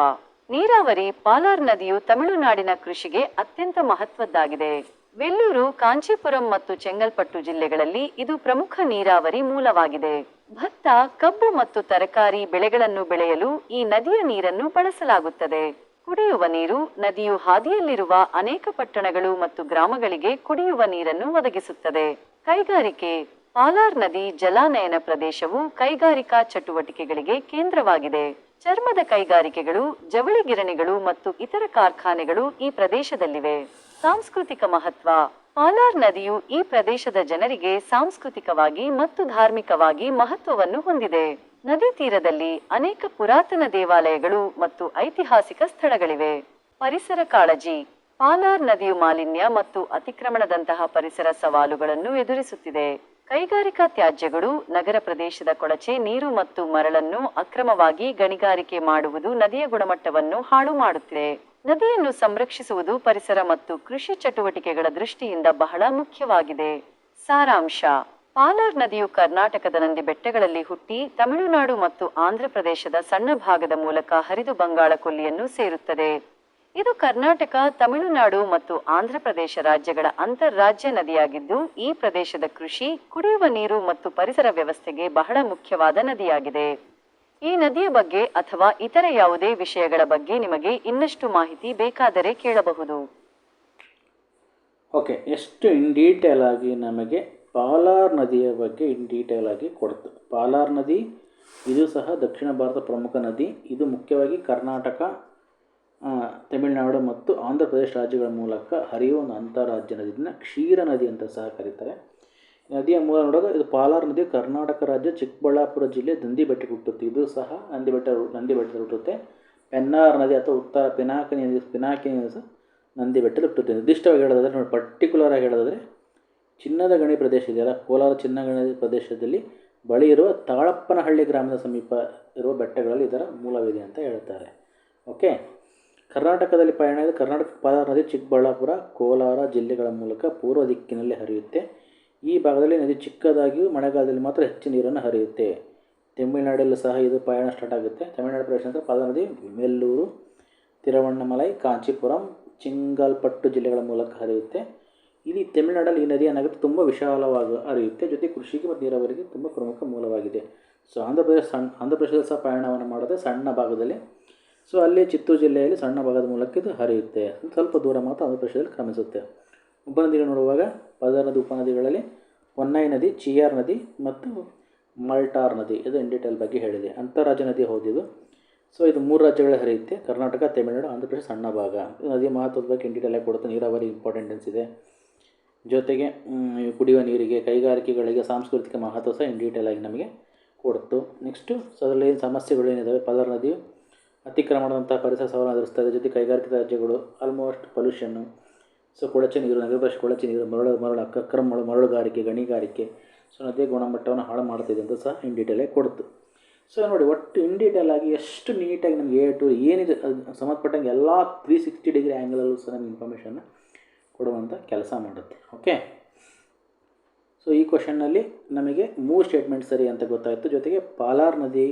ನೀರಾವರಿ ಪಾಲಾರ್ ನದಿಯು ತಮಿಳುನಾಡಿನ ಕೃಷಿಗೆ ಅತ್ಯಂತ ಮಹತ್ವದ್ದಾಗಿದೆ. ವೆಲ್ಲೂರು, ಕಾಂಚೀಪುರಂ ಮತ್ತು ಚೆಂಗಲ್ಪಟ್ಟು ಜಿಲ್ಲೆಗಳಲ್ಲಿ ಇದು ಪ್ರಮುಖ ನೀರಾವರಿ ಮೂಲವಾಗಿದೆ. ಭತ್ತ, ಕಬ್ಬು ಮತ್ತು ತರಕಾರಿ ಬೆಳೆಗಳನ್ನು ಬೆಳೆಯಲು ಈ ನದಿಯ ನೀರನ್ನು ಬಳಸಲಾಗುತ್ತದೆ. ಕುಡಿಯುವ ನೀರು, ನದಿಯು ಹಾದಿಯಲ್ಲಿರುವ ಅನೇಕ ಪಟ್ಟಣಗಳು ಮತ್ತು ಗ್ರಾಮಗಳಿಗೆ ಕುಡಿಯುವ ನೀರನ್ನು ಒದಗಿಸುತ್ತದೆ. ಕೈಗಾರಿಕೆ, ಪಾಲಾರ್ ನದಿ ಜಲಾನಯನ ಪ್ರದೇಶವು ಕೈಗಾರಿಕಾ ಚಟುವಟಿಕೆಗಳಿಗೆ ಕೇಂದ್ರವಾಗಿದೆ. ಚರ್ಮದ ಕೈಗಾರಿಕೆಗಳು, ಜವಳಿ ಗಿರಣಿಗಳು ಮತ್ತು ಇತರ ಕಾರ್ಖಾನೆಗಳು ಈ ಪ್ರದೇಶದಲ್ಲಿವೆ. ಸಾಂಸ್ಕೃತಿಕ ಮಹತ್ವ. ಪಾಲಾರ್ ನದಿಯು ಈ ಪ್ರದೇಶದ ಜನರಿಗೆ ಸಾಂಸ್ಕೃತಿಕವಾಗಿ ಮತ್ತು ಧಾರ್ಮಿಕವಾಗಿ ಮಹತ್ವವನ್ನು ಹೊಂದಿದೆ. ನದಿ ತೀರದಲ್ಲಿ ಅನೇಕ ಪುರಾತನ ದೇವಾಲಯಗಳು ಮತ್ತು ಐತಿಹಾಸಿಕ ಸ್ಥಳಗಳಿವೆ. ಪರಿಸರ ಕಾಳಜಿ. ಪಾಲಾರ್ ನದಿಯು ಮಾಲಿನ್ಯ ಮತ್ತು ಅತಿಕ್ರಮಣದಂತಹ ಪರಿಸರ ಸವಾಲುಗಳನ್ನು ಎದುರಿಸುತ್ತಿದೆ. ಕೈಗಾರಿಕಾ ತ್ಯಾಜ್ಯಗಳು ನಗರ ಪ್ರದೇಶದ ಕೊಳಚೆ, ನೀರು ಮತ್ತು ಮರಳನ್ನು ಅಕ್ರಮವಾಗಿ ಗಣಿಗಾರಿಕೆ ಮಾಡುವುದು ನದಿಯ ಗುಣಮಟ್ಟವನ್ನು ಹಾಳು ಮಾಡುತ್ತಿದೆ. ನದಿಯನ್ನು ಸಂರಕ್ಷಿಸುವುದು ಪರಿಸರ ಮತ್ತು ಕೃಷಿ ಚಟುವಟಿಕೆಗಳ ದೃಷ್ಟಿಯಿಂದ ಬಹಳ ಮುಖ್ಯವಾಗಿದೆ. ಸಾರಾಂಶ. ಪಾಲಾರ್ ನದಿಯು ಕರ್ನಾಟಕದ ನಂದಿ ಬೆಟ್ಟಗಳಲ್ಲಿ ಹುಟ್ಟಿ, ತಮಿಳುನಾಡು ಮತ್ತು ಆಂಧ್ರ ಪ್ರದೇಶದ ಸಣ್ಣ ಭಾಗದ ಮೂಲಕ ಹರಿದು ಬಂಗಾಳ ಕೊಲ್ಲಿಯನ್ನು ಸೇರುತ್ತದೆ. ಇದು ಕರ್ನಾಟಕ, ತಮಿಳುನಾಡು ಮತ್ತು ಆಂಧ್ರ ಪ್ರದೇಶ ರಾಜ್ಯಗಳ ಅಂತರ್ರಾಜ್ಯ ನದಿಯಾಗಿದ್ದು, ಈ ಪ್ರದೇಶದ ಕೃಷಿ, ಕುಡಿಯುವ ನೀರು ಮತ್ತು ಪರಿಸರ ವ್ಯವಸ್ಥೆಗೆ ಬಹಳ ಮುಖ್ಯವಾದ ನದಿಯಾಗಿದೆ. ಈ ನದಿಯ ಬಗ್ಗೆ ಅಥವಾ ಇತರ ಯಾವುದೇ ವಿಷಯಗಳ ಬಗ್ಗೆ ನಿಮಗೆ ಇನ್ನಷ್ಟು ಮಾಹಿತಿ ಬೇಕಾದರೆ ಕೇಳಬಹುದು. ಓಕೆ, ಎಷ್ಟು ಇನ್ ಡೀಟೇಲ್ ಆಗಿ ನಮಗೆ ಪಾಲಾರ್ ನದಿಯ ಬಗ್ಗೆ ಇನ್ ಡೀಟೇಲ್ ಆಗಿ ಕೊಡ್ತು. ಪಾಲಾರ್ ನದಿ, ಇದು ಸಹ ದಕ್ಷಿಣ ಭಾರತ ಪ್ರಮುಖ ನದಿ. ಇದು ಮುಖ್ಯವಾಗಿ ಕರ್ನಾಟಕ ತಮಿಳುನಾಡು ಮತ್ತು ಆಂಧ್ರ ಪ್ರದೇಶ ರಾಜ್ಯಗಳ ಮೂಲಕ ಹರಿಯುವ ಒಂದು ಅಂತಾರಾಜ್ಯ ನದಿನ ಕ್ಷೀರ ನದಿ ಅಂತ ಸಹ ಕರೀತಾರೆ. ನದಿಯ ಮೂಲ ನೋಡೋದು ಇದು ಪಾಲಾರ್ ನದಿ ಕರ್ನಾಟಕ ರಾಜ್ಯ ಚಿಕ್ಕಬಳ್ಳಾಪುರ ಜಿಲ್ಲೆ ನಂದಿ ಹುಟ್ಟುತ್ತೆ. ಇದು ಸಹ ನಂದಿ ಬೆಟ್ಟ ನಂದಿ ಬೆಟ್ಟದಲ್ಲಿ ಹುಟ್ಟುತ್ತೆ. ಪೆನ್ನಾರ್ ನದಿ ಅಥವಾ ಉತ್ತರ ಪಿನಾಕಿನಿ ನದಿ ಪಿನಾಕಿನಿ ನದಿ ನಂದಿ ಬೆಟ್ಟದಲ್ಲಿ ಹುಟ್ಟುತ್ತೆ. ನಿರ್ದಿಷ್ಟವಾಗಿ ಹೇಳೋದಾದರೆ ನೋಡಿ ಪರ್ಟಿಕ್ಯುಲರ್ ಆಗಿ ಹೇಳೋದಾದರೆ ಚಿನ್ನದ ಗಣಿ ಪ್ರದೇಶ ಇದೆಯಲ್ಲ, ಕೋಲಾರ ಚಿನ್ನ ಗಣಿ ಪ್ರದೇಶದಲ್ಲಿ ಬಳಿ ಇರುವ ತಾಳಪ್ಪನಹಳ್ಳಿ ಗ್ರಾಮದ ಸಮೀಪ ಇರುವ ಬೆಟ್ಟಗಳಲ್ಲಿ ಇದರ ಮೂಲವಿದೆ ಅಂತ ಹೇಳ್ತಾರೆ. ಓಕೆ ಕರ್ನಾಟಕದಲ್ಲಿ ಪಯಣ ಇದು ಕರ್ನಾಟಕ ಪಾದ ನದಿ ಚಿಕ್ಕಬಳ್ಳಾಪುರ, ಕೋಲಾರ ಜಿಲ್ಲೆಗಳ ಮೂಲಕ ಪೂರ್ವ ದಿಕ್ಕಿನಲ್ಲಿ ಹರಿಯುತ್ತೆ. ಈ ಭಾಗದಲ್ಲಿ ನದಿ ಚಿಕ್ಕದಾಗಿಯೂ ಮಳೆಗಾಲದಲ್ಲಿ ಮಾತ್ರ ಹೆಚ್ಚು ನೀರನ್ನು ಹರಿಯುತ್ತೆ. ತಮಿಳುನಾಡಲ್ಲೂ ಸಹ ಇದು ಪಯಣ ಸ್ಟಾರ್ಟ್ ಆಗುತ್ತೆ. ತಮಿಳುನಾಡು ಪ್ರದೇಶ ಅಂದರೆ ಪಾದ ನದಿ ಮೆಲ್ಲೂರು, ತಿರುವಣ್ಣಮಲೈ, ಕಾಂಚೀಪುರಂ, ಚಿಂಗಲ್ಪಟ್ಟು ಜಿಲ್ಲೆಗಳ ಮೂಲಕ ಹರಿಯುತ್ತೆ. ಇಲ್ಲಿ ತಮಿಳುನಾಡಲ್ಲಿ ಈ ನದಿ ಏನಾಗುತ್ತೆ ತುಂಬ ವಿಶಾಲವಾಗಿ ಹರಿಯುತ್ತೆ. ಜೊತೆ ಕೃಷಿಗೆ ಮತ್ತು ನೀರಾವರಿಗೆ ತುಂಬ ಪ್ರಮುಖ ಮೂಲವಾಗಿದೆ. ಸೊ ಆಂಧ್ರ ಪ್ರದೇಶ ಸಣ್ಣ ಆಂಧ್ರ ಪ್ರದೇಶದಲ್ಲಿ ಸಹ ಪಯಣವನ್ನು ಮಾಡೋದೇ ಸಣ್ಣ ಭಾಗದಲ್ಲಿ. ಸೊ ಅಲ್ಲಿ ಚಿತ್ತೂರು ಜಿಲ್ಲೆಯಲ್ಲಿ ಸಣ್ಣ ಭಾಗದ ಮೂಲಕ ಇದು ಹರಿಯುತ್ತೆ. ಸ್ವಲ್ಪ ದೂರ ಮಾತ್ರ ಆಂಧ್ರಪ್ರದೇಶದಲ್ಲಿ ಕ್ರಮಿಸುತ್ತೆ. ಉಪನದಿಗಳು ನೋಡುವಾಗ ಪದರ ನದಿ ಉಪನದಿಗಳಲ್ಲಿ ಹೊನ್ನೈ ನದಿ, ಚಿಯಾರ್ ನದಿ ಮತ್ತು ಮಲ್ಟಾರ್ ನದಿ. ಇದು ಇನ್ ಡೀಟೇಲ್ ಬಗ್ಗೆ ಹೇಳಿದೆ. ಅಂತಾರಾಜ್ಯ ನದಿ ಹೌದಿದು. ಸೊ ಇದು ಮೂರು ರಾಜ್ಯಗಳಲ್ಲಿ ಹರಿಯುತ್ತೆ. ಕರ್ನಾಟಕ, ತಮಿಳುನಾಡು ಆಂಧ್ರಪ್ರದೇಶ ಸಣ್ಣ ಭಾಗ. ನದಿಯ ಮಹತ್ವದ ಬಗ್ಗೆ ಇನ್ ಡೀಟೇಲ್ ಆಗಿ ಕೊಡುತ್ತೆ. ನೀರಾವರಿ ಇಂಪಾರ್ಟೆಂಟೆನ್ಸ್ ಇದೆ. ಜೊತೆಗೆ ಕುಡಿಯುವ ನೀರಿಗೆ, ಕೈಗಾರಿಕೆಗಳಿಗೆ ಸಾಂಸ್ಕೃತಿಕ ಮಹತ್ವ ಸಹ ಇನ್ ಡೀಟೇಲ್ ಆಗಿ ನಮಗೆ ಕೊಡ್ತು. ನೆಕ್ಸ್ಟು ಸೊ ಅದರಲ್ಲಿ ಸಮಸ್ಯೆಗಳು ಏನಿದ್ದಾವೆ ಪದರ್ ನದಿಯು ಅತಿಕ್ರಮಣದಂಥ ಪರಿಸರ ಸವಾಲು ಇದೆ. ಜೊತೆ ಕೈಗಾರಿಕಾ ರಾಜ್ಯಗಳು ಆಲ್ಮೋಸ್ಟ್ ಪೊಲ್ಯೂಷನ್ನು ಸೊ ಕೊಳಚೆ ನೀರು, ನಗರ ಪ್ರದೇಶ ಕೊಳಚೆ ನೀರು, ಮರಳು ಮರಳು ಅಕ್ರಮ ಮರಳು ಮರಳುಗಾರಿಕೆ, ಗಣಿಗಾರಿಕೆ. ಸೊ ನದಿಯ ಗುಣಮಟ್ಟವನ್ನು ಹಾಳು ಮಾಡ್ತಿದೆ ಅಂತ ಸಹ ಇನ್ ಡೀಟೇಲಾಗಿ ಕೊಡ್ತು. ಸೊ ನೋಡಿ, ಒಟ್ಟು ಇನ್ ಡೀಟೇಲ್ ಆಗಿ ಎಷ್ಟು ನೀಟಾಗಿ ನಮಗೆ ಎ ಟು ಏನಿದೆ ಸಂಬಂಧಪಟ್ಟಂಗೆ ಎಲ್ಲ ತ್ರೀ ಸಿಕ್ಸ್ಟಿ ಡಿಗ್ರಿ ಆ್ಯಂಗಲಲ್ಲೂ ಸಹ ನಮಗೆ ಇನ್ಫಾರ್ಮೇಷನ್ನ ಕೊಡುವಂಥ ಕೆಲಸ ಮಾಡುತ್ತೆ. ಓಕೆ ಸೊ ಈ ಕ್ವಶನ್ನಲ್ಲಿ ನಮಗೆ ಮೂರು ಸ್ಟೇಟ್ಮೆಂಟ್ ಸರಿ ಅಂತ ಗೊತ್ತಾಯಿತು. ಜೊತೆಗೆ ಪಾಲಾರ್ ನದಿ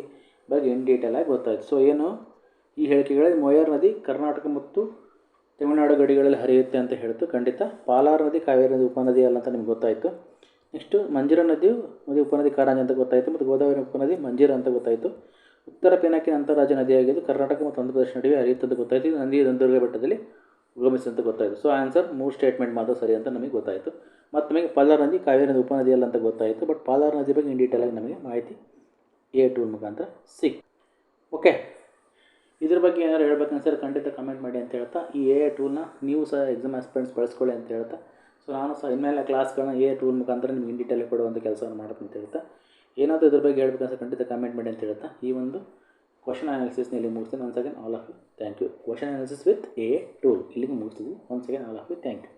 ಬಗ್ಗೆ ಇನ್ ಡೀಟೇಲ್ ಆಗಿ ಗೊತ್ತಾಯಿತು. ಸೊ ಏನು? ಈ ಹೇಳಿಕೆಗಳಲ್ಲಿ ಮೊಯರ್ ನದಿ, ಕರ್ನಾಟಕ ಮತ್ತು ತಮಿಳುನಾಡು ಗಡಿಗಳಲ್ಲಿ ಹರಿಯುತ್ತೆ ಅಂತ ಹೇಳ್ತು. ಖಂಡಿತ. ಪಾಲಾರ್ ನದಿ, ಕಾವೇರಿ ನದಿ ಉಪನದಿ ಅಲ್ಲ ಅಂತ ನಿಮ್ಗೆ ಗೊತ್ತಾಯಿತು. ನೆಕ್ಸ್ಟು ಮಂಜೀರ ನದಿಯು ನದಿ ಉಪನದಿ ಕಾಡಾಂಜಿ ಅಂತ ಗೊತ್ತಾಯಿತು ಮತ್ತು ಗೋದಾವರಿ ಉಪನದಿ ಮಂಜೀರ ಅಂತ ಗೊತ್ತಾಯಿತು. ಉತ್ತರ ಪಿನಾಕಿನ ಅಂತಾರಾಜ್ಯ ನದಿಯಾಗಿದ್ದು ಕರ್ನಾಟಕ ಮತ್ತು ಆಂಧ್ರ ಪ್ರದೇಶ ನಡುವೆ ಹರಿಯುತ್ತದೆ ಗೊತ್ತಾಯಿತು. ಇದು ನದಿ ದಂದುರ್ಗ ಬೆಟ್ಟದಲ್ಲಿ ಉಗಮಿಸಿದಂತ ಗೊತ್ತಾಯಿತು. ಸೊ ಆನ್ಸರ್ ಮೂರು ಸ್ಟೇಟ್ಮೆಂಟ್ ಮಾತ್ರ ಸರಿ ಅಂತ ನಮಗೆ ಗೊತ್ತಾಯಿತು. ಮತ್ತು ನಮಗೆ ಪಾಲಾರ್ ನದಿ, ಕಾವೇರಿ ನದಿ ಉಪನದಿ ಅಲ್ಲ ಅಂತ ಗೊತ್ತಾಯಿತು. ಬಟ್ ಪಾಲಾರ್ ನದಿ ಬಗ್ಗೆ ಇನ್ ಡೀಟೇಲಾಗಿ ನಮಗೆ ಮಾಹಿತಿ ಎ ಟೂಲ್ ಮುಖಾಂತರ ಸಿಕ್ ಓಕೆ ಇದ್ರ ಬಗ್ಗೆ ಏನಾದ್ರು ಹೇಳ್ಬೇಕಂತ ಸರ್, ಖಂಡಿತ ಕಮೆಂಟ್ ಮಾಡಿ ಅಂತ ಹೇಳ್ತಾ, ಈ ಎ ಟೂಲ್ನ ನೀವು ಸಹ ಎಕ್ಸಾಮ್ ಆಸ್ಪಿರೆಂಟ್ಸ್ ಬಳಸ್ಕೊಳ್ಳಿ ಅಂತ ಹೇಳ್ತಾ. ಸೊ ನಾನು ಸಹ ಇನ್ಮೇಲೆ ಕ್ಲಾಸ್ಗಳನ್ನ ಎ ಟೂಲ್ ಮುಖಾಂತರ ನಿಮ್ಗೆ ಇನ್ ಡೀಟೇಲ್ ಕೊಡುವಂಥ ಕೆಲಸವನ್ನು ಮಾಡ್ತೀನಿ ಅಂತ ಹೇಳ್ತಾ. ಏನಾದರೂ ಇದ್ರ ಬಗ್ಗೆ ಹೇಳ್ಬೇಕಂತ ಖಂಡಿತ ಕಮೆಂಟ್ ಮಾಡಿ ಅಂತ ಹೇಳ್ತಾ. ಈ ಒಂದು ಕ್ವಶನ್ ಅನಾಲಿಸಿಸ್ನ ಇಲ್ಲಿ ಮುಗಿಸ್ತೀನಿ. One second all of you thank you question analysis with a tool ಇಲ್ಲಿಗೆ ಮುಗಿಸ್ತೀವಿ one second all of you thank you